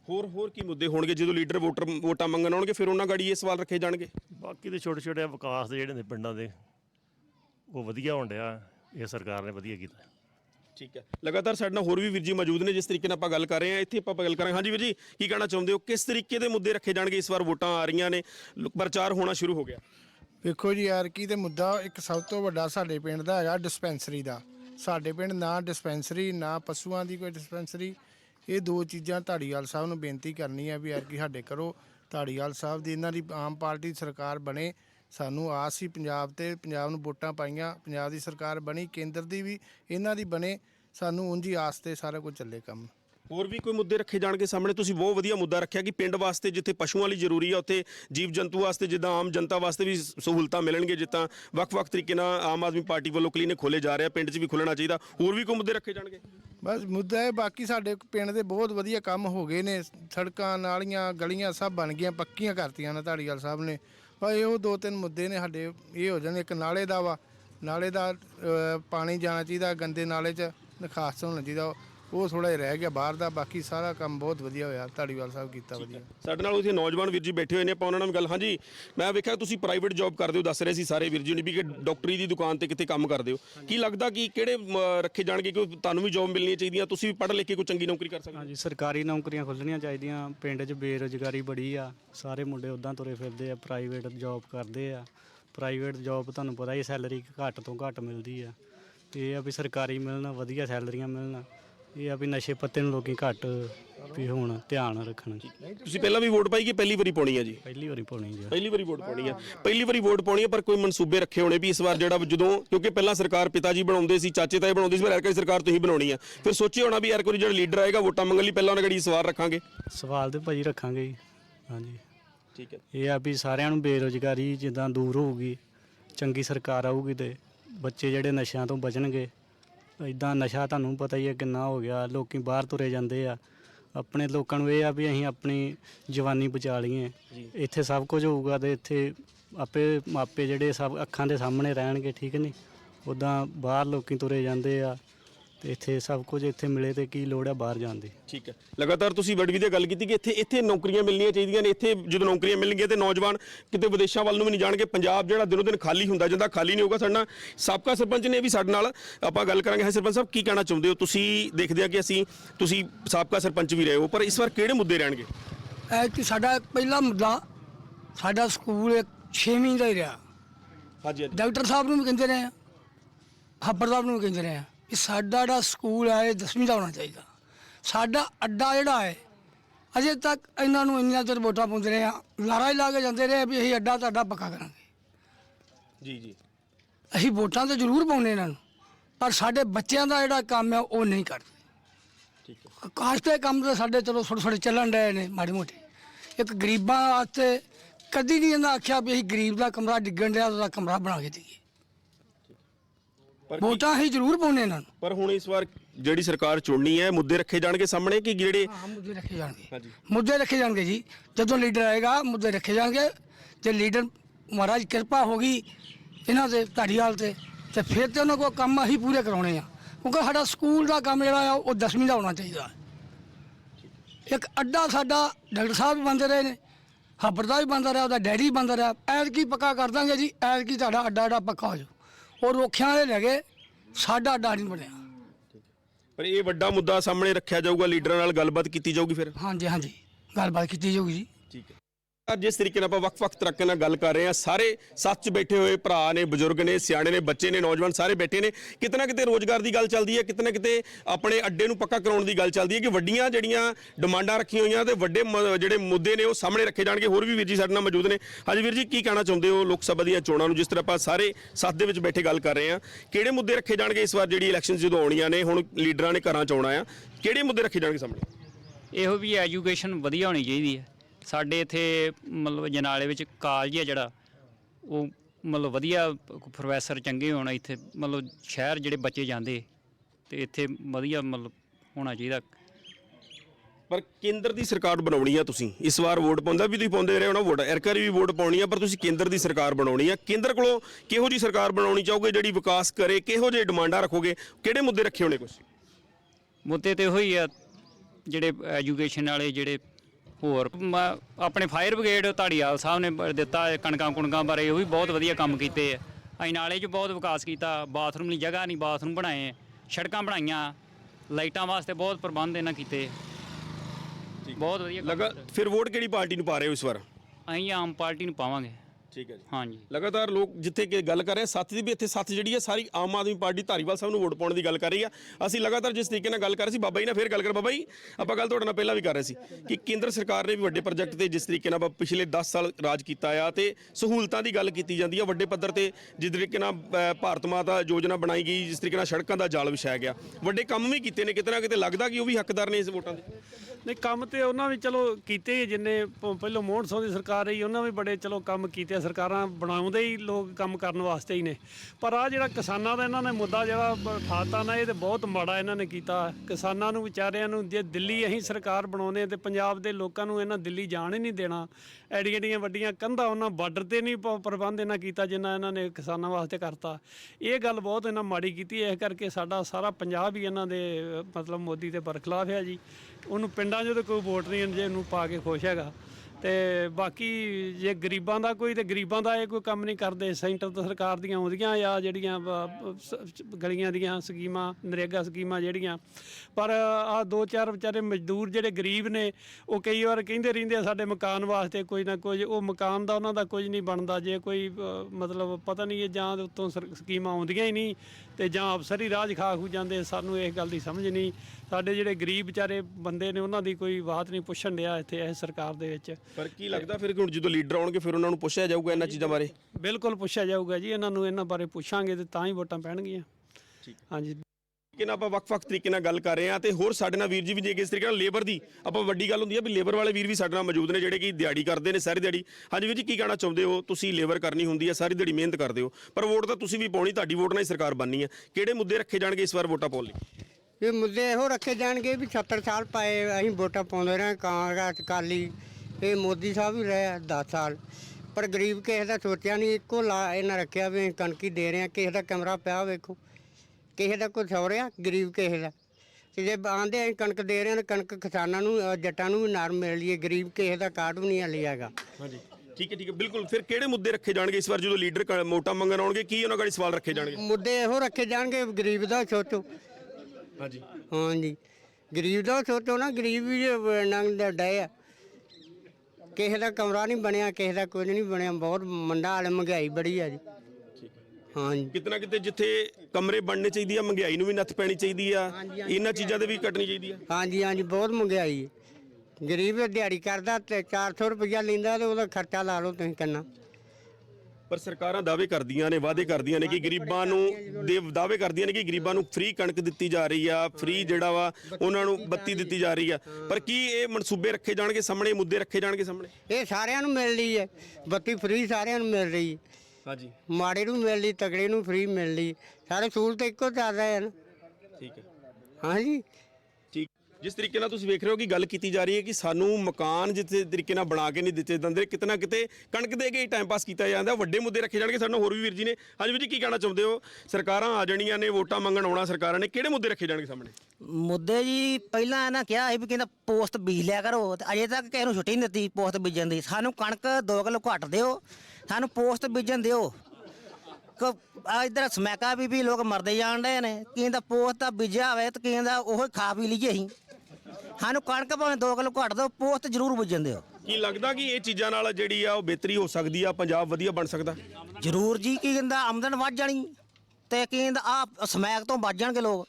ਹੋਰ ਹੋਰ ਕੀ ਮੁੱਦੇ ਹੋਣਗੇ? ਜਦੋਂ ਲੀਡਰ ਵੋਟਰ ਵੋਟਾਂ ਮੰਗਣ ਆਉਣਗੇ ਫਿਰ ਉਹਨਾਂ ਗਾੜੀ ਇਹ ਸਵਾਲ ਰੱਖੇ ਜਾਣਗੇ। ਬਾਕੀ ਦੇ ਛੋਟੇ ਛੋਟੇ ਵਿਕਾਸ ਦੇ ਜਿਹੜੇ ਨੇ ਪਿੰਡਾਂ ਦੇ ਉਹ ਵਧੀਆ ਹੋਣ ਡਿਆ। ਇਹ ਸਰਕਾਰ ਨੇ ਵਧੀਆ ਕੀਤਾ। ਠੀਕ ਹੈ। ਲਗਾਤਾਰ ਸਾਡੇ ਨਾਲ ਹੋਰ ਵੀ ਵੀਰ ਜੀ ਮੌਜੂਦ ਨੇ, ਜਿਸ ਤਰੀਕੇ ਨਾਲ ਆਪਾਂ ਗੱਲ ਕਰ ਰਹੇ ਹਾਂ, ਇੱਥੇ ਆਪਾਂ ਗੱਲ ਕਰਾਂਗੇ। ਹਾਂਜੀ ਵੀਰ ਜੀ, ਕੀ ਕਹਿਣਾ ਚਾਹੁੰਦੇ ਹੋ? ਕਿਸ ਤਰੀਕੇ ਦੇ ਮੁੱਦੇ ਰੱਖੇ ਜਾਣਗੇ ਇਸ ਵਾਰ ਵੋਟਾਂ ਆ ਰਹੀਆਂ ਨੇ? ਲੋ- ਪ੍ਰਚਾਰ ਹੋਣਾ ਸ਼ੁਰੂ ਹੋ ਗਿਆ। ਵੇਖੋ ਜੀ ਯਾਰ ਕੀ ਤੇ ਮੁੱਦਾ ਇੱਕ ਸਭ ਤੋਂ ਵੱਡਾ ਸਾਡੇ ਪਿੰਡ ਦਾ ਹੈਗਾ ਡਿਸਪੈਂਸਰੀ ਦਾ। ਸਾਡੇ ਪਿੰਡ ਨਾ ਡਿਸਪੈਂਸਰੀ, ਨਾ ਪਸ਼ੂਆਂ ਦੀ ਕੋਈ ਡਿਸਪੈਂਸਰੀ। ਇਹ ਦੋ ਚੀਜ਼ਾਂ ਧਾੜੀਵਾਲ ਸਾਹਿਬ ਨੂੰ ਬੇਨਤੀ ਕਰਨੀ ਹੈ ਵੀ ਯਾਰ ਕੀ ਸਾਡੇ ਕਰੋ ਧਾੜੀਵਾਲ ਸਾਹਿਬ ਦੀ ਇਹਨਾਂ ਦੀ ਆਮ ਪਾਰਟੀ ਸਰਕਾਰ ਬਣੇ। ਸਾਨੂੰ ਆਸ ਸੀ ਪੰਜਾਬ ਤੇ ਪੰਜਾਬ ਨੂੰ ਵੋਟਾਂ ਪਾਈਆਂ ਪੰਜਾਬ ਦੀ ਸਰਕਾਰ ਬਣੀ ਕੇਂਦਰ ਦੀ ਵੀ ਇਹਨਾਂ ਦੀ ਬਣੇ ਸਾਨੂੰ ਉਂਝ ਆਸ ਤੇ ਸਾਰਾ ਕੁਝ ਚੱਲੇ ਕੰਮ। ਹੋਰ ਵੀ ਕੋਈ ਮੁੱਦੇ ਰੱਖੇ ਜਾਣਗੇ ਸਾਹਮਣੇ? ਤੁਸੀਂ ਬਹੁਤ ਵਧੀਆ ਮੁੱਦਾ ਰੱਖਿਆ ਕਿ ਪਿੰਡ ਵਾਸਤੇ ਜਿੱਥੇ ਪਸ਼ੂਆਂ ਲਈ ਜ਼ਰੂਰੀ ਆ ਉੱਥੇ ਜੀਵ ਜੰਤੂ ਵਾਸਤੇ ਜਿੱਦਾਂ ਆਮ ਜਨਤਾ ਵਾਸਤੇ ਵੀ ਸਹੂਲਤਾਂ ਮਿਲਣਗੇ ਜਿੱਦਾਂ ਵੱਖ-ਵੱਖ ਤਰੀਕੇ ਨਾਲ ਆਮ ਆਦਮੀ ਪਾਰਟੀ ਵੱਲੋਂ ਕਲੀਨਿਕ ਖੋਲੇ ਜਾ ਰਹੇ ਆ ਪਿੰਡ 'ਚ ਵੀ ਖੁੱਲਣਾ ਚਾਹੀਦਾ। ਹੋਰ ਵੀ ਕੋਈ ਮੁੱਦੇ ਰੱਖੇ ਜਾਣਗੇ? ਬਸ ਮੁੱਦਾ ਹੈ ਬਾਕੀ ਸਾਡੇ ਪਿੰਡ ਦੇ ਬਹੁਤ ਵਧੀਆ ਕੰਮ ਹੋ ਗਏ ਨੇ ਸੜਕਾਂ ਨਾਲੀਆਂ ਗਲੀਆਂ ਸਭ ਬਣ ਗਈਆਂ ਪੱਕੀਆਂ ਕਰਤੀਆਂ ਨੇ ਧਾੜੀਵਾਲ ਸਾਹਿਬ ਨੇ। ਪਰ ਇਹ ਉਹ ਦੋ ਤਿੰਨ ਮੁੱਦੇ ਨੇ ਸਾਡੇ ਇਹ ਹੋ ਜਾਣ ਇੱਕ ਨਾਲੇ ਦਾ ਵਾ ਨਾਲੇ ਦਾ ਅ, ਪਾਣੀ ਜਾਣਾ ਚਾਹੀਦਾ ਗੰਦੇ ਨਾਲੇ 'ਚ ਨਿਕਾਸ ਹੋਣਾ ਚਾਹੀਦਾ। ਉਹ ਥੋੜਾ ਜਿਹਾ ਰਹਿ ਗਿਆ ਬਾਹਰ ਦਾ ਬਾਕੀ ਸਾਰਾ ਕੰਮ ਬਹੁਤ ਵਧੀਆ ਹੋਇਆ ਧਾੜੀਵਾਲ ਸਾਹਿਬ ਕੀਤਾ ਵਧੀਆ। ਸਾਡੇ ਨਾਲ ਉਥੇ ਨੌਜਵਾਨ ਵੀਰ ਜੀ ਬੈਠੇ ਹੋਏ ਨੇ ਆਪਾਂ ਉਹਨਾਂ ਨਾਲ ਵੀ ਗੱਲ ਹਾਂਜੀ ਮੈਂ ਵੇਖਿਆ ਤੁਸੀਂ ਪ੍ਰਾਈਵੇਟ ਜੌਬ ਕਰਦੇ ਹੋ ਦੱਸ ਰਹੇ ਸੀ ਸਾਰੇ ਵੀਰ ਜੀ ਨੇ ਵੀ ਕਿ ਡਾਕਟਰੀ ਦੀ ਦੁਕਾਨ ਤੇ ਕਿਤੇ ਕੰਮ ਕਰਦੇ ਹੋ। ਕੀ ਲੱਗਦਾ ਕਿ ਕਿਹੜੇ ਰੱਖੇ ਜਾਣਗੇ ਕਿ ਤੁਹਾਨੂੰ ਵੀ ਜੌਬ ਮਿਲਣੀ ਚਾਹੀਦੀਆਂ ਤੁਸੀਂ ਵੀ ਪੜ੍ਹ ਲਿਖ ਕੇ ਕੋਈ ਚੰਗੀ ਨੌਕਰੀ ਕਰ ਸਕਦੇ ਹੋ? ਹਾਂਜੀ ਸਰਕਾਰੀ ਨੌਕਰੀਆਂ ਖੁੱਲਣੀਆਂ ਚਾਹੀਦੀਆਂ ਪਿੰਡ 'ਚ ਬੇਰੁਜ਼ਗਾਰੀ ਬੜੀ ਆ ਸਾਰੇ ਮੁੰਡੇ ਉਦਾਂ ਤੁਰੇ ਫਿਰਦੇ ਆ ਪ੍ਰਾਈਵੇਟ ਜੌਬ ਕਰਦੇ ਆ। ਪ੍ਰਾਈਵੇਟ ਜੌਬ ਤੁਹਾਨੂੰ ਪਤਾ ਹੀ ਸੈਲਰੀ ਘੱਟ ਤੋਂ ਘੱਟ ਮਿਲਦੀ ਆ। ਤੇ ਇਹ ਆ ਵੀ ਸਰਕਾਰੀ ਮਿਲਣ ਵਧੀਆ ਸੈਲਰੀਆਂ ਮਿਲਣ। ਇਹ ਆ ਵੀ ਨਸ਼ੇ ਪੱਤੇ ਨੂੰ ਲੋਕੀ ਘੱਟ ਵੀ ਹੁਣ ਧਿਆਨ ਰੱਖਣ। ਤੁਸੀਂ ਪਹਿਲਾਂ ਵੀ ਵੋਟ ਪਾਈ ਕਿ ਪਹਿਲੀ ਵਾਰੀ ਪਾਉਣੀ ਹੈ ਜੀ? ਪਹਿਲੀ ਵਾਰੀ ਪਾਉਣੀ ਜੀ। ਪਹਿਲੀ ਵਾਰੀ ਵੋਟ ਪਾਉਣੀ ਹੈ ਪਹਿਲੀ ਵਾਰੀ ਵੋਟ ਪਾਉਣੀ ਹੈ ਪਰ ਕੋਈ ਮਨਸੂਬੇ ਰੱਖੇ ਹੋਣੇ ਵੀ ਇਸ ਵਾਰ ਜਿਹੜਾ ਜਦੋਂ ਕਿਉਂਕਿ ਪਹਿਲਾਂ ਸਰਕਾਰ ਪਿਤਾ ਜੀ ਬਣਾਉਂਦੇ ਸੀ ਚਾਚੇ ਤਾਏ ਬਣਾਉਂਦੇ ਸੀ ਪਰ ਐਰਕਾ ਸਰਕਾਰ ਤੁਸੀਂ ਬਣਾਉਣੀ ਹੈ ਫਿਰ ਸੋਚਿਆ ਹੋਣਾ ਵੀ ਯਾਰ ਕੋਈ ਜਿਹੜਾ ਲੀਡਰ ਆਏਗਾ ਵੋਟਾਂ ਮੰਗਣ ਲਈ ਪਹਿਲਾਂ ਉਹਨਾਂ ਘੜੀ ਸਵਾਲ ਰੱਖਾਂਗੇ? ਸਵਾਲ ਤੇ ਭਾਜੀ ਰੱਖਾਂਗੇ ਜੀ। ਹਾਂਜੀ। ਠੀਕ ਹੈ। ਇਹ ਆ ਵੀ ਸਾਰਿਆਂ ਨੂੰ ਬੇਰੁਜ਼ਗਾਰੀ ਜਿੱਦਾਂ ਦੂਰ ਹੋਊਗੀ ਚੰਗੀ ਸਰਕਾਰ ਆਊਗੀ ਤੇ ਬੱਚੇ ਜਿਹੜੇ ਨਸ਼ਿਆਂ ਤੋਂ ਬਚਣਗੇ ਇਦਾਂ ਨਸ਼ਾ ਤੁਹਾਨੂੰ ਪਤਾ ਹੀ ਹੈ ਕਿੰਨਾ ਹੋ ਗਿਆ ਲੋਕੀ ਬਾਹਰ ਤੁਰੇ ਜਾਂਦੇ ਆ। ਆਪਣੇ ਲੋਕਾਂ ਨੂੰ ਇਹ ਆ ਵੀ ਅਸੀਂ ਆਪਣੀ ਜਵਾਨੀ ਬਚਾ ਲਈਏ। ਇੱਥੇ ਸਭ ਕੁਝ ਹੋਊਗਾ ਤੇ ਇੱਥੇ ਆਪੇ ਮਾਪੇ ਜਿਹੜੇ ਸਭ ਅੱਖਾਂ ਦੇ ਸਾਹਮਣੇ ਰਹਿਣਗੇ ਠੀਕ ਨਹੀਂ ਉਦਾਂ ਬਾਹਰ ਲੋਕੀ ਤੁਰੇ ਜਾਂਦੇ ਆ। ਇੱਥੇ ਸਭ ਕੁਝ ਇੱਥੇ ਮਿਲੇ ਤੇ ਕੀ ਲੋੜ ਹੈ ਬਾਹਰ ਜਾਣ ਦੀ। ਠੀਕ ਹੈ। ਲਗਾਤਾਰ ਤੁਸੀਂ ਵਡਵੀ ਦੀ ਗੱਲ ਕੀਤੀ ਕਿ ਇੱਥੇ ਇੱਥੇ ਨੌਕਰੀਆਂ ਮਿਲਣੀਆਂ ਚਾਹੀਦੀਆਂ ਨੇ। ਇੱਥੇ ਜਦੋਂ ਨੌਕਰੀਆਂ ਮਿਲਣਗੀਆਂ ਤੇ ਨੌਜਵਾਨ ਕਿਤੇ ਵਿਦੇਸ਼ਾਂ ਵੱਲ ਨੂੰ ਵੀ ਨਹੀਂ ਜਾਣਗੇ। ਪੰਜਾਬ ਜਿਹੜਾ ਦਿਨੋ ਦਿਨ ਖਾਲੀ ਹੁੰਦਾ ਜਾਂਦਾ ਖਾਲੀ ਨਹੀਂ ਹੋਊਗਾ ਸਾਡਾ। ਸਾਬਕਾ ਸਰਪੰਚ ਨੇ ਵੀ ਸਾਡੇ ਨਾਲ ਆਪਾਂ ਗੱਲ ਕਰਾਂਗੇ। ਹੈ ਸਰਪੰਚ ਸਾਹਿਬ ਕੀ ਕਹਿਣਾ ਚਾਹੁੰਦੇ ਹੋ? ਤੁਸੀਂ ਦੇਖਦੇ ਆ ਕਿ ਅਸੀਂ ਤੁਸੀਂ ਸਾਬਕਾ ਸਰਪੰਚ ਵੀ ਰਹੇ ਹੋ ਪਰ ਇਸ ਵਾਰ ਕਿਹੜੇ ਮੁੱਦੇ ਰਹਿਣਗੇ? ਐ ਕਿ ਸਾਡਾ ਪਹਿਲਾ ਮੁੱਦਾ ਸਾਡਾ ਸਕੂਲ 6ਵੀਂ ਦਾ ਹੀ ਰਿਹਾ। ਹਾਂਜੀ ਹਾਂਜੀ। ਡਾਕਟਰ ਸਾਹਿਬ ਨੂੰ ਵੀ ਕਹਿੰਦੇ ਰਹੇ ਆ ਹੱਬਰ ਸਾਹਿਬ ਨੂੰ ਵੀ ਕਹਿੰਦੇ ਰਹੇ ਆ। ਕਿ ਸਾਡਾ ਜਿਹੜਾ ਸਕੂਲ ਹੈ ਇਹ 10ਵੀਂ ਦਾ ਹੋਣਾ ਚਾਹੀਦਾ। ਸਾਡਾ ਅੱਡਾ ਜਿਹੜਾ ਹੈ ਅਜੇ ਤੱਕ ਇਹਨਾਂ ਨੂੰ ਇੰਨੀਆਂ ਚਿਰ ਵੋਟਾਂ ਪਾਉਂਦੇ ਰਹੇ ਆ ਲਾਰਾ ਹੀ ਲਾ ਕੇ ਜਾਂਦੇ ਰਹੇ ਵੀ ਅਸੀਂ ਅੱਡਾ ਤੁਹਾਡਾ ਪੱਕਾ ਕਰਾਂਗੇ। ਜੀ ਜੀ। ਅਸੀਂ ਵੋਟਾਂ ਤੇ ਜ਼ਰੂਰ ਪਾਉਂਦੇ ਇਹਨਾਂ ਨੂੰ ਪਰ ਸਾਡੇ ਬੱਚਿਆਂ ਦਾ ਜਿਹੜਾ ਕੰਮ ਹੈ ਉਹ ਨਹੀਂ ਕਰਦੇ। ਠੀਕ ਹੈ। ਆਕਾਸ਼ ਦੇ ਕੰਮ ਤਾਂ ਸਾਡੇ ਚਲੋ ਥੋੜ੍ਹੇ ਥੋੜ੍ਹੇ ਚੱਲਣ ਰਹੇ ਨੇ ਮਾੜੇ ਮੋਟੇ ਇੱਕ ਗਰੀਬਾਂ ਵਾਸਤੇ ਕਦੀ ਨਹੀਂ ਇਹਨਾਂ ਆਖਿਆ ਵੀ ਅਸੀਂ ਗਰੀਬ ਦਾ ਕਮਰਾ ਡਿੱਗਣ ਡਿਆ ਉਹਦਾ ਕਮਰਾ ਬਣਾ ਕੇ ਦੇਈਏ। ਪਰ ਕੀ- ਵੋਟਾਂ ਅਸੀਂ ਜ਼ਰੂਰ ਪਾਉਂਦੇ ਇਹਨਾਂ ਨੂੰ। ਪਰ ਹੁਣ ਇਸ ਵਾਰ ਜਿਹੜੀ ਸਰਕਾਰ ਚੁਣਨੀ ਹੈ ਮੁੱਦੇ ਰੱਖੇ ਜਾਣਗੇ ਸਾਹਮਣੇ ਕਿ ਜਿਹੜੇ ਹਾਂ ਮੁੱਦੇ ਰੱਖੇ ਜਾਣਗੇ। ਹਾਂਜੀ। ਮੁੱਦੇ ਰੱਖੇ ਜਾਣਗੇ ਜੀ। ਜਦੋਂ ਲੀਡਰ ਆਏਗਾ ਮੁੱਦੇ ਰੱਖੇ ਜਾਣਗੇ। ਤੇ ਲੀਡਰ ਮਹਾਰਾਜ ਕਿਰਪਾ ਹੋ ਗਈ ਇਹਨਾਂ ਦੇ ਧਾਰੀਵਾਲ ਤੇ ਤੇ ਫਿਰ ਤੇ ਉਹਨਾਂ ਕੋਲ ਕੰਮ ਅਸੀਂ ਪੂਰੇ ਕਰਾਉਣੇ ਆ। ਕਿਉਂਕਿ ਸਾਡਾ ਸਕੂਲ ਦਾ ਕੰਮ ਜਿਹੜਾ ਆ ਉਹ 10ਵੀਂ ਦਾ ਹੋਣਾ ਚਾਹੀਦਾ। ਇੱਕ ਅੱਡਾ ਸਾਡਾ ਡਾਕਟਰ ਸਾਹਿਬ ਵੀ ਬੰਦੇ ਰਹੇ ਨੇ ਹੱਬਰ ਦਾ ਵੀ ਬੰਦਾ ਰਿਹਾ ਉਹਦਾ ਡੈਡੀ ਵੀ ਬੰਦਾ ਰਿਹਾ। ਐਤ ਕੀ ਪੱਕਾ ਕਰ ਦਾਂਗੇ ਜੀ ਐਤ ਕੀ ਤੁਹਾਡਾ ਅੱਡਾ ਅੱਡਾ ਪੱਕਾ ਹੋ ਜਾਊ। ਉਹ ਰੋਖਿਆਂ ਵਾਲੇ ਲੈ ਗਏ। ਸਾਡਾ ਅੱਡਾ ਨਹੀਂ ਬਣਿਆ। ਪਰ ਇਹ ਵੱਡਾ ਮੁੱਦਾ ਸਾਹਮਣੇ ਰੱਖਿਆ ਜਾਊਗਾ ਲੀਡਰਾਂ ਨਾਲ ਗੱਲਬਾਤ ਕੀਤੀ ਜਾਊਗੀ ਫਿਰ? ਹਾਂਜੀ ਹਾਂਜੀ। ਗੱਲਬਾਤ ਕੀਤੀ ਜਾਊਗੀ ਜੀ। ਠੀਕ ਹੈ। ਜਿਸ ਤਰੀਕੇ ਨਾਲ ਆਪਾਂ ਵੱਖ-ਵੱਖ ਤਰੀਕੇ ਨਾਲ ਗੱਲ ਕਰ ਰਹੇ ਹਾਂ। ਸਾਰੇ ਸੱਚ 'ਚ ਬੈਠੇ ਹੋਏ ਭਰਾ ਨੇ, ਬਜ਼ੁਰਗ ਨੇ, ਸਿਆਣੇ ਨੇ, ਬੱਚੇ ਨੇ, ਨੌਜਵਾਨ ਸਾਰੇ ਬੈਠੇ ਨੇ। ਕਿਤੇ ਨਾ ਕਿਤੇ ਰੋਜ਼ਗਾਰ ਦੀ ਗੱਲ ਚੱਲਦੀ ਹੈ, ਕਿਤੇ ਨਾ ਕਿਤੇ ਆਪਣੇ ਅੱਡੇ ਨੂੰ ਪੱਕਾ ਕਰਾਉਣ ਦੀ ਗੱਲ ਚੱਲਦੀ ਹੈ ਕਿ ਵੱਡੀਆਂ ਜਿਹੜੀਆਂ ਡਿਮਾਂਡਾਂ ਰੱਖੀਆਂ ਹੋਈਆਂ ਤੇ ਵੱਡੇ ਜਿਹੜੇ ਮੁੱਦੇ ਨੇ ਉਹ ਸਾਹਮਣੇ ਰੱਖੇ ਜਾਣਗੇ। ਹੋਰ ਵੀ ਵੀਰ ਜੀ ਸਾਡੇ ਨਾਲ ਮੌਜੂਦ ਨੇ। ਹਾਂਜੀ ਵੀਰ ਜੀ, ਕੀ ਕਹਿਣਾ ਚਾਹੁੰਦੇ ਹੋ ਲੋਕ ਸਭਾ ਦੀਆਂ ਚੋਣਾਂ ਨੂੰ? ਜਿਸ ਤਰ੍ਹਾਂ ਆਪਾਂ ਸਾਰੇ ਸੱਥ ਦੇ ਵਿੱਚ ਬੈਠੇ ਗੱਲ ਕਰ ਰਹੇ ਹਾਂ। ਕਿਹੜੇ ਮੁੱਦੇ ਰੱਖੇ ਜਾਣਗੇ ਇਸ ਵਾਰ ਜਿਹੜੀ ਇਲੈਕਸ਼ਨ ਜਦੋਂ ਆਉਣੀਆਂ ਨੇ? ਹੁਣ ਲੀਡਰਾਂ ਨੇ ਘਰਾਂ 'ਚ ਆਉਣਾ ਆ। ਕਿਹੜੇ ਮੁੱਦੇ ਰੱਖੇ ਜਾਣਗੇ ਸਾਹਮਣੇ? ਇਹੋ ਵੀ ਐਜੂਕੇਸ਼ਨ ਵਧੀਆ ਹੋਣੀ ਚਾਹੀਦੀ ਹੈ। ਸਾਡੇ ਇੱਥੇ ਮਤਲਬ ਜਨਾਲੇ ਵਿੱਚ ਕਾਲਜ ਹੈ ਜਿਹੜਾ ਉਹ ਮਤਲਬ ਵਧੀਆ ਪ੍ਰੋਫੈਸਰ ਚੰਗੇ ਹੋਣ ਇੱਥੇ ਮਤਲਬ ਸ਼ਹਿਰ ਜਿਹੜੇ ਬੱਚੇ ਜਾਂਦੇ ਤੇ ਇੱਥੇ ਵਧੀਆ ਮਤਲਬ ਹੋਣਾ ਚਾਹੀਦਾ। ਪਰ ਕੇਂਦਰ ਦੀ ਸਰਕਾਰ ਬਣਾਉਣੀ ਆ ਤੁਸੀਂ ਇਸ ਵਾਰ ਵੋਟ ਪਾਉਂਦਾ ਵੀ ਤੁਸੀਂ ਪਾਉਂਦੇ ਰਹੇ ਹੋ ਨਾ ਵੋਟ ਐਰਕਰ ਵੀ ਵੋਟ ਪਾਉਣੀ ਆ ਪਰ ਤੁਸੀਂ ਕੇਂਦਰ ਦੀ ਸਰਕਾਰ ਬਣਾਉਣੀ ਆ। ਕੇਂਦਰ ਕੋਲੋਂ ਕਿਹੋ ਜੀ ਸਰਕਾਰ ਬਣਾਉਣੀ ਚਾਹੋਗੇ ਜਿਹੜੀ ਵਿਕਾਸ ਕਰੇ ਕਿਹੋ ਜਿਹੇ ਡਿਮਾਂਡਾਂ ਰੱਖੋਗੇ ਕਿਹੜੇ ਮੁੱਦੇ ਰੱਖੇ ਹੋਣੇ ਕੁਝ ਮੁੱਦੇ ਤੇ ਉਹੀ ਆ ਜਿਹੜੇ ਐਜੂਕੇਸ਼ਨ ਵਾਲੇ ਜਿਹੜੇ ਹੋਰ ਮ- ਆਪਣੇ ਫਾਇਰ ਬ੍ਰਿਗੇਡ ਧਾੜੀਵਾਲ ਸਾਹਿਬ ਨੇ ਬ- ਦਿੱਤਾ ਕਣਕਾਂ ਕੁਣਕਾਂ ਬਾਰੇ ਉਹ ਵੀ ਬਹੁਤ ਵਧੀਆ ਕੰਮ ਕੀਤੇ ਆ ਅਸੀਂ ਨਾਲੇ 'ਚ ਬਹੁਤ ਵਿਕਾਸ ਕੀਤਾ ਬਾਥਰੂਮ ਲਈ ਜਗ੍ਹਾ ਨਹੀਂ ਬਾਥਰੂਮ ਬਣਾਏ ਸੜਕਾਂ ਬਣਾਈਆਂ ਲਾਈਟਾਂ ਵਾਸਤੇ ਬਹੁਤ ਪ੍ਰਬੰਧ ਇਹਨਾਂ ਕੀਤੇ। ਬਹੁਤ ਵਧੀਆ ਕੰਮ ਲਗਾ ਕੀਤਾ। ਫਿਰ ਵੋਟ ਕਿਹੜੀ ਪਾਰਟੀ ਨੂੰ ਪਾ ਰਹੇ ਹੋ ਇਸ ਵਾਰ? ਅਸੀਂ ਆਮ ਪਾਰਟੀ ਨੂੰ ਪਾਵਾਂਗੇ। ਠੀਕ ਹੈ ਜੀ। ਹਾਂਜੀ। ਲਗਾਤਾਰ ਲੋਕ ਜਿੱਥੇ ਕਿ ਗੱਲ ਕਰ ਰਹੇ ਸੱਤ ਦੀ ਵੀ ਇੱਥੇ ਸੱਤ ਜਿਹੜੀ ਹੈ ਸਾਰੀ ਆਮ ਆਦਮੀ ਪਾਰਟੀ ਧਾਰੀਵਾਲ ਸਾਹਿਬ ਨੂੰ ਵੋਟ ਪਾਉਣ ਦੀ ਗੱਲ ਕਰ ਰਹੀ ਆ। ਅਸੀਂ ਲਗਾਤਾਰ ਜਿਸ ਤਰੀਕੇ ਨਾਲ ਗੱਲ ਕਰ ਰਹੇ ਸੀ ਬਾਬਾ ਜੀ ਨਾਲ ਫੇਰ ਗੱਲ ਕਰ ਬਾਬਾ ਜੀ ਆਪਾਂ ਗੱਲ ਤੁਹਾਡੇ ਨਾਲ ਪਹਿਲਾਂ ਵੀ ਕਰ ਰਹੇ ਸੀ ਕਿ ਕੇਂਦਰ ਸਰਕਾਰ ਨੇ ਵੀ ਵੱਡੇ ਪ੍ਰੋਜੈਕਟ ਤੇ ਜਿਸ ਤਰੀਕੇ ਨਾਲ ਪਿਛਲੇ 10 ਸਾਲ ਰਾਜ ਕੀਤਾ ਆ ਤੇ ਸਹੂਲਤਾਂ ਦੀ ਗੱਲ ਕੀਤੀ ਜਾਂਦੀ ਆ ਵੱਡੇ ਪੱਧਰ ਤੇ ਜਿਸ ਤਰੀਕੇ ਨਾਲ ਭਾਰਤ ਮਾਤਾ ਯੋਜਨਾ ਬਣਾਈ ਗਈ ਜਿਸ ਤਰੀਕੇ ਨਾਲ ਸੜਕਾਂ ਦਾ ਜਾਲ ਵਿਛਾਇਆ ਗਿਆ। ਵੱਡੇ ਕੰਮ ਵੀ ਕੀਤੇ ਨੇ ਕਿਤੇ ਨਾ ਕਿਤੇ ਲੱਗਦਾ ਕਿ ਉਹ ਵੀ ਹੱਕਦਾਰ ਨੇ ਇਸ ਵੋਟਾਂ ਦੇ। ਨਹੀਂ, ਕੰਮ ਤੇ ਉਹਨਾਂ ਵੀ ਚਲੋ ਕੀਤੇ ਹੀ ਜਿੰਨੇ ਪ- ਪਹਿਲੋਂ ਮੋਹਨ ਸਿੰਘ ਦੀ ਸਰਕਾਰ ਰਹੀ, ਉਹਨਾਂ ਵੀ ਬੜੇ ਚਲੋ ਕੰਮ ਕੀਤੇ ਆ। ਸਰਕਾਰਾਂ ਬਣਾਉਂਦੇ ਹੀ ਲੋਕ ਕੰਮ ਕਰਨ ਵਾਸਤੇ ਹੀ ਨੇ ਪਰ ਆ ਜਿਹੜਾ ਕਿਸਾਨਾਂ ਦਾ ਇਹਨਾਂ ਨੇ ਮੁੱਦਾ ਜਿਹੜਾ ਉਠਾਤਾ ਨਾ, ਇਹ ਤੇ ਬਹੁਤ ਮਾੜਾ ਇਹਨਾਂ ਨੇ ਕੀਤਾ ਕਿਸਾਨਾਂ ਨੂੰ, ਵਿਚਾਰਿਆਂ ਨੂੰ, ਜੇ ਦਿੱਲੀ ਅਸੀਂ ਸਰਕਾਰ ਬਣਾਉਂਦੇ ਹਾਂ ਤੇ ਪੰਜਾਬ ਦੇ ਲੋਕਾਂ ਨੂੰ ਇਹਨਾਂ ਦਿੱਲੀ ਜਾਣ ਹੀ ਨਹੀਂ ਦੇਣਾ ਐਡੀਆਂ ਐਡੀਆਂ ਵੱਡੀਆਂ ਕੰਧਾਂ ਉਹਨਾਂ ਬਾਰਡਰ ਤੇ ਨਹੀਂ ਪ- ਪ੍ਰਬੰਧ ਇਹਨਾਂ ਕੀਤਾ ਜਿੰਨਾ ਇਹਨਾਂ ਨੇ ਕਿਸਾਨਾਂ ਵਾਸਤੇ ਕਰਤਾ। ਇਹ ਗੱਲ ਬਹੁਤ ਇਹਨਾਂ ਮਾੜੀ ਕੀਤੀ ਇਸ ਕਰਕੇ ਸਾਡਾ ਸਾਰਾ ਪੰਜਾਬ ਹੀ ਇਹਨਾਂ ਦੇ ਅ, ਮਤਲਬ ਮੋਦੀ ਦੇ ਬਰਖਲਾਫ ਹੈ ਜੀ। ਉਹਨੂੰ ਪਿੰਡਾਂ 'ਚੋਂ ਤਾਂ ਕੋਈ ਵੋਟ ਨਹੀਂ ਜੇ ਇਹਨੂੰ ਪਾ ਕੇ ਖੁਸ਼ ਹੈਗਾ। ਤੇ ਬਾਕੀ ਜੇ ਗਰੀਬਾਂ ਦਾ ਕੋਈ ਤੇ ਗਰੀਬਾਂ ਦਾ ਇਹ ਕੋਈ ਕੰਮ ਨਹੀਂ ਕਰਦੇ, ਸੈਂਟਰ ਤੋਂ ਸਰਕਾਰ ਦੀਆਂ ਆਉਂਦੀਆਂ ਆ ਜਿਹੜੀਆਂ ਗਲੀਆਂ ਦੀਆਂ ਸਕੀਮਾਂ, ਨਰੇਗਾ ਸਕੀਮਾਂ ਜਿਹੜੀਆਂ। ਪਰ ਆ ਦੋ ਚਾਰ ਵਿਚਾਰੇ ਮਜ਼ਦੂਰ ਜਿਹੜੇ ਗਰੀਬ ਨੇ, ਉਹ ਕਈ ਵਾਰ ਕਹਿੰਦੇ ਰਹਿੰਦੇ ਆ ਸਾਡੇ ਮਕਾਨ ਵਾਸਤੇ ਕੋਈ ਨਾ ਕੁਝ, ਉਹ ਮਕਾਨ ਦਾ ਉਹਨਾਂ ਦਾ ਕੁਝ ਨਹੀਂ ਬਣਦਾ, ਜੇ ਕੋਈ ਮਤਲਬ ਪਤਾ ਨਹੀਂ ਇਹ ਜਾਂ ਉੱਤੋਂ ਸਰ- ਸਕੀਮਾਂ ਆਉਂਦੀਆਂ ਹੀ ਨਹੀਂ ਤੇ ਜਾਂ ਅਫਸਰ ਹੀ ਰਾਜ ਖਾ ਖੂ ਜਾਂਦੇ, ਸਾਨੂੰ ਇਸ ਗੱਲ ਦੀ ਸਮਝ ਨਹੀਂ। ਸਾਡੇ ਜਿਹੜੇ ਗਰੀਬ ਵਿਚਾਰੇ ਬੰਦੇ ਨੇ ਉਹਨਾਂ ਦੀ ਕੋਈ ਬਾਤ ਨਹੀਂ ਪੁੱਛਣ ਡਿਆ ਇੱਥੇ ਇਸ ਸਰਕਾਰ ਦੇ ਵਿੱਚ। ਪਰ ਕੀ ਲੱਗਦਾ ਫਿਰ ਕਿ ਹੁਣ ਜਦੋਂ ਲੀਡਰ ਆਉਣਗੇ ਫਿਰ ਉਹਨਾਂ ਨੂੰ ਪੁੱਛਿਆ ਜਾਊਗਾ ਇਹਨਾਂ ਚੀਜ਼ਾਂ ਬਾਰੇ? ਬਿਲਕੁਲ ਪੁੱਛਿਆ ਜਾਊਗਾ ਜੀ ਇਹਨਾਂ ਨੂੰ ਇਹਨਾਂ ਬਾਰੇ ਪੁੱਛਾਂਗੇ ਤੇ ਤਾਂ ਹੀ ਵੋਟਾਂ ਪੈਣਗੀਆਂ। ਹਾਂਜੀ। ਕਿ ਨਾ ਆਪਾਂ ਵੱਖ-ਵੱਖ ਤਰੀਕੇ ਨਾਲ ਗੱਲ ਕਰ ਰਹੇ ਹਾਂ ਤੇ ਹੋਰ ਸਾਡੇ ਨਾਲ ਵੀਰ ਜੀ ਵੀ ਜੇ ਇਸ ਤਰੀਕੇ ਨਾਲ ਲੇਬਰ ਦੀ ਆਪਾਂ ਵੱਡੀ ਗੱਲ ਹੁੰਦੀ ਹੈ ਵੀ ਲੇਬਰ ਵਾਲੇ ਵੀਰ ਵੀ ਸਾਡੇ ਨਾਲ ਮੌਜੂਦ ਨੇ ਜਿਹੜੇ ਕਿ ਦਿਹਾੜੀ ਕਰਦੇ ਨੇ ਸਾਰੀ ਦਿਹਾੜੀ। ਹਾਂਜੀ ਵੀਰ ਜੀ ਕੀ ਕਹਿਣਾ ਚਾਹੁੰਦੇ ਹੋ? ਤੁਸੀਂ ਲੇਬਰ ਕਰਨੀ ਹੁੰਦੀ ਹੈ ਸਾਰੀ ਦਿਹਾੜੀ ਮਿਹਨਤ ਕਰਦੇ ਹੋ ਪਰ ਵੋਟ ਤਾਂ ਤੁਸੀਂ ਵੀ ਪਾਉਣੀ ਤੁਹਾਡੀ ਵੋਟ ਨਾਲ ਹੀ ਸਰਕਾਰ ਬਣਨੀ ਹੈ ਕਿਹੜੇ ਮੁੱਦੇ ਰੱਖੇ ਜਾਣਗੇ ਇਸ ਵਾਰ ਵੋਟਾਂ ਪਾਉਣ ਲਈ? ਇਹ ਮੁੱਦੇ ਇਹੋ ਰੱਖੇ ਜਾਣਗੇ ਵੀ 70 ਸਾਲ ਪਾਏ ਅਸੀਂ ਵੋਟਾਂ ਪਾਉਂਦੇ ਰਹੇ ਕਾਂਗਰਸ ਅਕਾਲੀ ਇਹ ਮੋਦੀ ਸਾਹਿਬ ਵੀ ਰਹੇ 10 ਸਾਲ। ਪਰ ਗਰੀਬ ਕਿਸੇ ਦਾ ਸੋਚਿਆ ਨਹੀਂ ਇੱਕੋ ਲਾ ਇਹਨਾਂ ਰੱਖਿਆ ਵੀ ਕਣਕੀ ਦੇ ਰਹੇ ਹਾਂ ਕਿਸੇ ਦਾ ਕਮਰਾ ਪਿਆ ਵੇਖੋ ਕਿਸੇ ਦਾ ਕੋਈ ਸੌਰਿਆ ਗਰੀਬ ਕਿਸੇ ਦਾ। ਤੇ ਜੇ ਆਂਦੇ ਅਸੀਂ ਕਣਕ ਦੇ ਰਹੇ ਹਾਂ ਤਾਂ ਕਣਕ ਕਿਸਾਨਾਂ ਨੂੰ ਅ, ਜੱਟਾਂ ਨੂੰ ਵੀ ਨਰਮ ਮਿਲ ਰਹੀ ਹੈ ਗਰੀਬ ਕਿਸੇ ਦਾ ਕਾਰਡ ਵੀ ਨਹੀਂ ਹਲੀ ਹੈਗਾ। ਹਾਂਜੀ ਠੀਕ ਹੈ ਠੀਕ ਹੈ ਬਿਲਕੁਲ। ਫਿਰ ਕਿਹੜੇ ਮੁੱਦੇ ਰੱਖੇ ਜਾਣਗੇ ਇਸ ਵਾਰ ਜਦੋਂ ਲੀਡਰ ਕ- ਵੋਟਾਂ ਮੰਗਣ ਆਉਣਗੇ ਕੀ ਉਹਨਾਂ ਕੋਲ ਸਵਾਲ ਰੱਖੇ ਜਾਣਗੇ? ਮੁੱਦੇ ਇਹੋ ਰੱਖੇ ਜਾਣਗੇ ਗਰੀਬ ਦਾ ਸੋਚੋ। ਹਾਂਜੀ। ਹਾਂਜੀ। ਗਰੀਬ ਦਾ ਸੋਚੋ ਨਾ ਗਰੀਬ ਵੀ ਨੰਗ ਦਾ ਡੇ ਆ। ਕਿਸੇ ਦਾ ਕਮਰਾ ਨਹੀਂ ਬਣਿਆ ਕਿਸੇ ਦਾ ਕੁਝ ਨਹੀਂ ਬਣਿਆ। ਬਹੁਤ ਮੰਦਾ ਹਾਲ ਮਹਿੰਗਾਈ ਬੜੀ ਆ ਜੀ। ਹਾਂਜੀ। ਕਿਤਨਾ ਕਿਤੇ ਜਿੱਥੇ ਕਮਰੇ ਬਣਨੇ ਚਾਹੀਦੀ ਆ ਮਹਿੰਗਾਈ ਨੂੰ ਵੀ ਨੱਥ ਪੈਣੀ ਚਾਹੀਦੀ ਆ। ਇਹਨਾਂ ਚੀਜ਼ਾਂ ਤੇ ਵੀ ਕੱਟਣੀ ਚਾਹੀਦੀ ਆ। ਹਾਂਜੀ ਹਾਂਜੀ ਬਹੁਤ ਮਹਿੰਗਾਈ ਹੈ ਗਰੀਬ ਦਿਹਾੜੀ ਕਰਦਾ ਤੇ 400 ਰੁਪਇਆ ਲੈਂਦਾ ਤੇ ਉਹਦਾ ਖਰਚਾ ਲਾ ਲਓ ਤੁਸੀਂ ਕਿੰਨਾ। ਪਰ ਸਰਕਾਰਾਂ ਦਾਅਵੇ ਕਰਦੀਆਂ ਨੇ ਵਾਅਦੇ ਕਰਦੀਆਂ ਨੇ ਕਿ ਗਰੀਬਾਂ ਨੂੰ ਦੇ ਦਾਅਵੇ ਕਰਦੀਆਂ ਨੇ ਕਿ ਗਰੀਬਾਂ ਨੂੰ ਫ੍ਰੀ ਕਣਕ ਦਿੱਤੀ ਜਾ ਰਹੀ ਆ ਫ੍ਰੀ ਜਿਹੜਾ ਵਾ ਉਹਨਾਂ ਨੂੰ ਬੱਤੀ ਦਿੱਤੀ ਜਾ ਰਹੀ ਆ। ਪਰ ਕੀ ਇਹ ਮਨਸੂਬੇ ਰੱਖੇ ਜਾਣਗੇ ਸਾਹਮਣੇ ਮੁੱਦੇ ਰੱਖੇ ਜਾਣਗੇ ਸਾਹਮਣੇ? ਇਹ ਸਾਰਿਆਂ ਨੂੰ ਮਿਲ ਰਹੀ ਹੈ। ਬੱਤੀ ਫ੍ਰੀ ਸਾਰਿਆਂ ਨੂੰ ਮਿਲ ਰਹੀ। ਹੈ ਹਾਂਜੀ। ਮਾੜੇ ਨੂੰ ਮਿਲ ਰਹੀ ਤਗੜੇ ਨੂੰ ਫ੍ਰੀ ਮਿਲ ਰਹੀ। ਸਾਰੇ ਸਹੂਲਤ ਇੱਕੋ ਚੱਲ ਰਹੇ ਹਨ ਠੀਕ ਹੈ। ਹਾਂਜੀ। ਜਿਸ ਤਰੀਕੇ ਨਾਲ ਤੁਸੀਂ ਵੇਖ ਰਹੇ ਹੋ ਕਿ ਗੱਲ ਕੀਤੀ ਜਾ ਰਹੀ ਹੈ ਕਿ ਸਾਨੂੰ ਮਕਾਨ ਜਿੱਥੇ ਤਰੀਕੇ ਨਾਲ ਬਣਾ ਕੇ ਨਹੀਂ ਦਿੱਤੇ ਜਾਂਦੇ, ਕਿਤਨਾ ਕਿਤੇ ਕਣਕ ਦੇ ਕੇ ਟਾਈਮ ਪਾਸ ਕੀਤਾ ਜਾਂਦਾ, ਵੱਡੇ ਮੁੱਦੇ ਰੱਖੇ ਜਾਣਗੇ ਸਾਨੂੰ ਹੋਰ ਵੀ ਵੀਰ ਜੀ ਨੇ। ਹਾਂਜੀ ਵੀਰ ਜੀ, ਕੀ ਕਹਿਣਾ ਚਾਹੁੰਦੇ ਹੋ? ਸਰਕਾਰਾਂ ਆ ਜਾਣੀਆਂ ਨੇ, ਵੋਟਾਂ ਮੰਗਣ ਆਉਣਾ ਸਰਕਾਰਾਂ ਨੇ, ਕਿਹੜੇ ਮੁੱਦੇ ਰੱਖੇ ਜਾਣਗੇ ਸਾਹਮਣੇ? ਮੁੱਦੇ ਜੀ, ਪਹਿਲਾਂ ਇਹਨਾਂ ਕਿਹਾ ਸੀ ਵੀ ਕਹਿੰਦਾ ਪੋਸਟ ਬੀਜ ਲਿਆ ਕਰੋ, ਤੇ ਅਜੇ ਤੱਕ ਕਿਸੇ ਨੂੰ ਛੁੱਟੀ ਨਹੀਂ ਦਿੱਤੀ ਪੋਸਤ ਬੀਜਣ ਦੀ। ਸਾਨੂੰ ਕਣਕ 2 ਕਿਲੋ ਘੱਟ ਦਿਓ, ਸਾਨੂੰ ਪੋਸਤ ਬੀਜਣ ਦਿਓ। ਆ ਇਧਰ ਸਮੈਕਾ ਵੀ ਵੀ ਲੋਕ ਮਰਦੇ ਜਾਣ ਰਹੇ ਨੇ, ਕਹਿੰਦਾ ਪੋਸਤ ਤਾਂ ਬੀਜਿਆ ਹੋਵੇ ਤੇ ਕਹਿੰਦਾ ਉਹ ਖਾ ਪੀ ਲਈਏ ਅਸੀਂ। ਸਾਨੂੰ ਕਣਕ ਭਾਵੇਂ 2 ਕਿਲੋ ਘੱਟ ਦਿਓ ਪੋਸਟ ਜ਼ਰੂਰ ਬੀਜਣ ਦਿਓ ਕੀ ਲੱਗਦਾ ਕਿ ਇਹ ਚੀਜ਼ਾਂ ਨਾਲ ਜਿਹੜੀ ਆ ਉਹ ਬਿਹਤਰੀ ਹੋ ਸਕਦੀ ਆ ਪੰਜਾਬ ਵਧੀਆ ਬਣ ਸਕਦਾ? ਜ਼ਰੂਰ ਜੀ ਕੀ ਕਹਿੰਦਾ ਆਮਦਨ ਵੱਧ ਜਾਣੀ ਤੇ ਕਹਿੰਦਾ ਆ ਸਮੈਕ ਤੋਂ ਬਚ ਜਾਣਗੇ ਲੋਕ।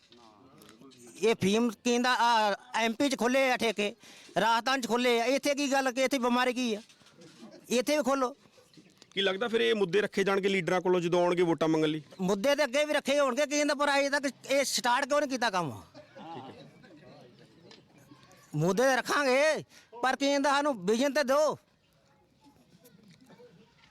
ਇਹ ਫੀਮ ਕਹਿੰਦਾ ਆ ਐਮਪੀ ਚ ਖੋਲੇ ਆ ਠੇਕੇ ਰਾਜਸਥਾਨ ਚ ਖੋਲੇ ਆ ਇੱਥੇ ਕੀ ਗੱਲ ਕਿ ਇੱਥੇ ਬਿਮਾਰੀ ਕੀ ਆ? ਇੱਥੇ ਵੀ ਖੋਲੋ ਕੀ ਲੱਗਦਾ ਫਿਰ ਇਹ ਮੁੱਦੇ ਰੱਖੇ ਜਾਣਗੇ ਲੀਡਰਾਂ ਕੋਲੋਂ ਜਦੋਂ ਆਉਣਗੇ ਵੋਟਾਂ ਮੰਗਣ ਲਈ? ਮੁੱਦੇ ਤੇ ਅੱਗੇ ਵੀ ਰੱਖੇ ਹੋਣਗੇ ਕਹਿੰਦਾ ਪਰ ਅਜੇ ਤੱਕ ਇਹ ਸਟਾਰਟ ਕਿਉਂ ਨਹੀਂ ਕੀਤਾ ਕੰਮ? ਮੁੱਦੇ ਤਾਂ ਰੱਖਾਂਗੇ ਪਰ ਕੀ ਕਹਿੰਦਾ ਸਾਨੂੰ ਵਿਜ਼ਨ ਤੇ ਦਿਓ।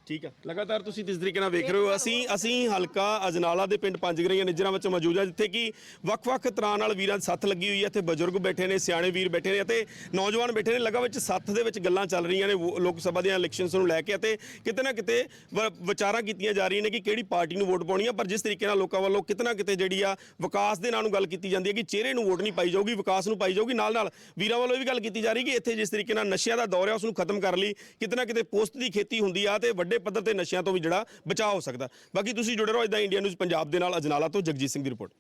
ਠੀਕ ਹੈ ਲਗਾਤਾਰ ਤੁਸੀਂ ਇਸ ਤਰੀਕੇ ਨਾਲ ਵੇਖ ਰਹੇ ਹੋ ਅਸੀਂ ਅਸੀਂ ਹਲਕਾ ਅਜਨਾਲਾ ਦੇ ਪਿੰਡ ਪੰਜਗਰਈਆਂ ਨਿਜਰਾਂ ਵਿੱਚ ਮੌਜੂਦ ਹਾਂ ਜਿੱਥੇ ਕਿ ਵੱਖ-ਵੱਖ ਤਰ੍ਹਾਂ ਨਾਲ ਵੀਰਾਂ ਦੀ ਸੱਥ ਲੱਗੀ ਹੋਈ ਹੈ। ਇੱਥੇ ਬਜ਼ੁਰਗ ਬੈਠੇ ਨੇ ਸਿਆਣੇ ਵੀਰ ਬੈਠੇ ਨੇ ਅਤੇ ਨੌਜਵਾਨ ਬੈਠੇ ਨੇ। ਲਗਾ ਵਿੱਚ ਸੱਥ ਦੇ ਵਿੱਚ ਗੱਲਾਂ ਚੱਲ ਰਹੀਆਂ ਨੇ ਵੋ- ਲੋਕ ਸਭਾ ਦੀਆਂ ਇਲੈਕਸ਼ਨਸ ਨੂੰ ਲੈ ਕੇ ਅਤੇ ਕਿਤੇ ਨਾ ਕਿਤੇ ਵ- ਵਿਚਾਰਾਂ ਕੀਤੀਆਂ ਜਾ ਰਹੀਆਂ ਨੇ ਕਿ ਕਿਹੜੀ ਪਾਰਟੀ ਨੂੰ ਵੋਟ ਪਾਉਣੀ ਆ। ਪਰ ਜਿਸ ਤਰੀਕੇ ਨਾਲ ਲੋਕਾਂ ਵੱਲੋਂ ਕਿਤੇ ਨਾ ਕਿਤੇ ਜਿਹੜੀ ਆ ਵਿਕਾਸ ਦੇ ਨਾਂ ਨੂੰ ਗੱਲ ਕੀਤੀ ਜਾਂਦੀ ਹੈ ਕਿ ਚਿਹਰੇ ਨੂੰ ਵੋਟ ਨਹੀਂ ਪਾਈ ਜਾਊਗੀ ਵਿਕਾਸ ਨੂੰ ਪਾਈ ਜਾਊਗੀ। ਨਾਲ ਨਾਲ ਵੀਰਾਂ ਵੱਲੋਂ ਇਹ ਵੀ ਗੱਲ ਕੀਤੀ ਜਾ ਰਹੀ ਕਿ ਇੱਥੇ ਜਿਸ ਤਰੀਕੇ ਨਾਲ ਨਸ਼ਿਆਂ ਦਾ ਦੌਰ ਹੈ ਉਸ ਨੂੰ ਖਤਮ ਕਰਨ ਲਈ ਕਿਤੇ ਨਾ ਕਿਤੇ ਪੋਸਟ ਦੀ ਖੇਤੀ ਹੁੰਦੀ ਆ ਤੇ ਵੱਡੇ ਪੱਧਰ ਤੇ ਨਸ਼ਿਆਂ ਤੋਂ ਵੀ ਜਿਹੜਾ ਬਚਾਅ ਹੋ ਸਕਦਾ। ਬਾਕੀ ਤੁਸੀਂ ਜੁੜੇ ਰਹੋ ਇਦਾਂ ਇੰਡੀਆ ਨਿਊਜ਼ ਪੰਜਾਬ ਦੇ ਨਾਲ ਅਜਨਾਲਾ ਤੋਂ ਜਗਜੀਤ ਸਿੰਘ ਦੀ ਰਿਪੋਰਟ।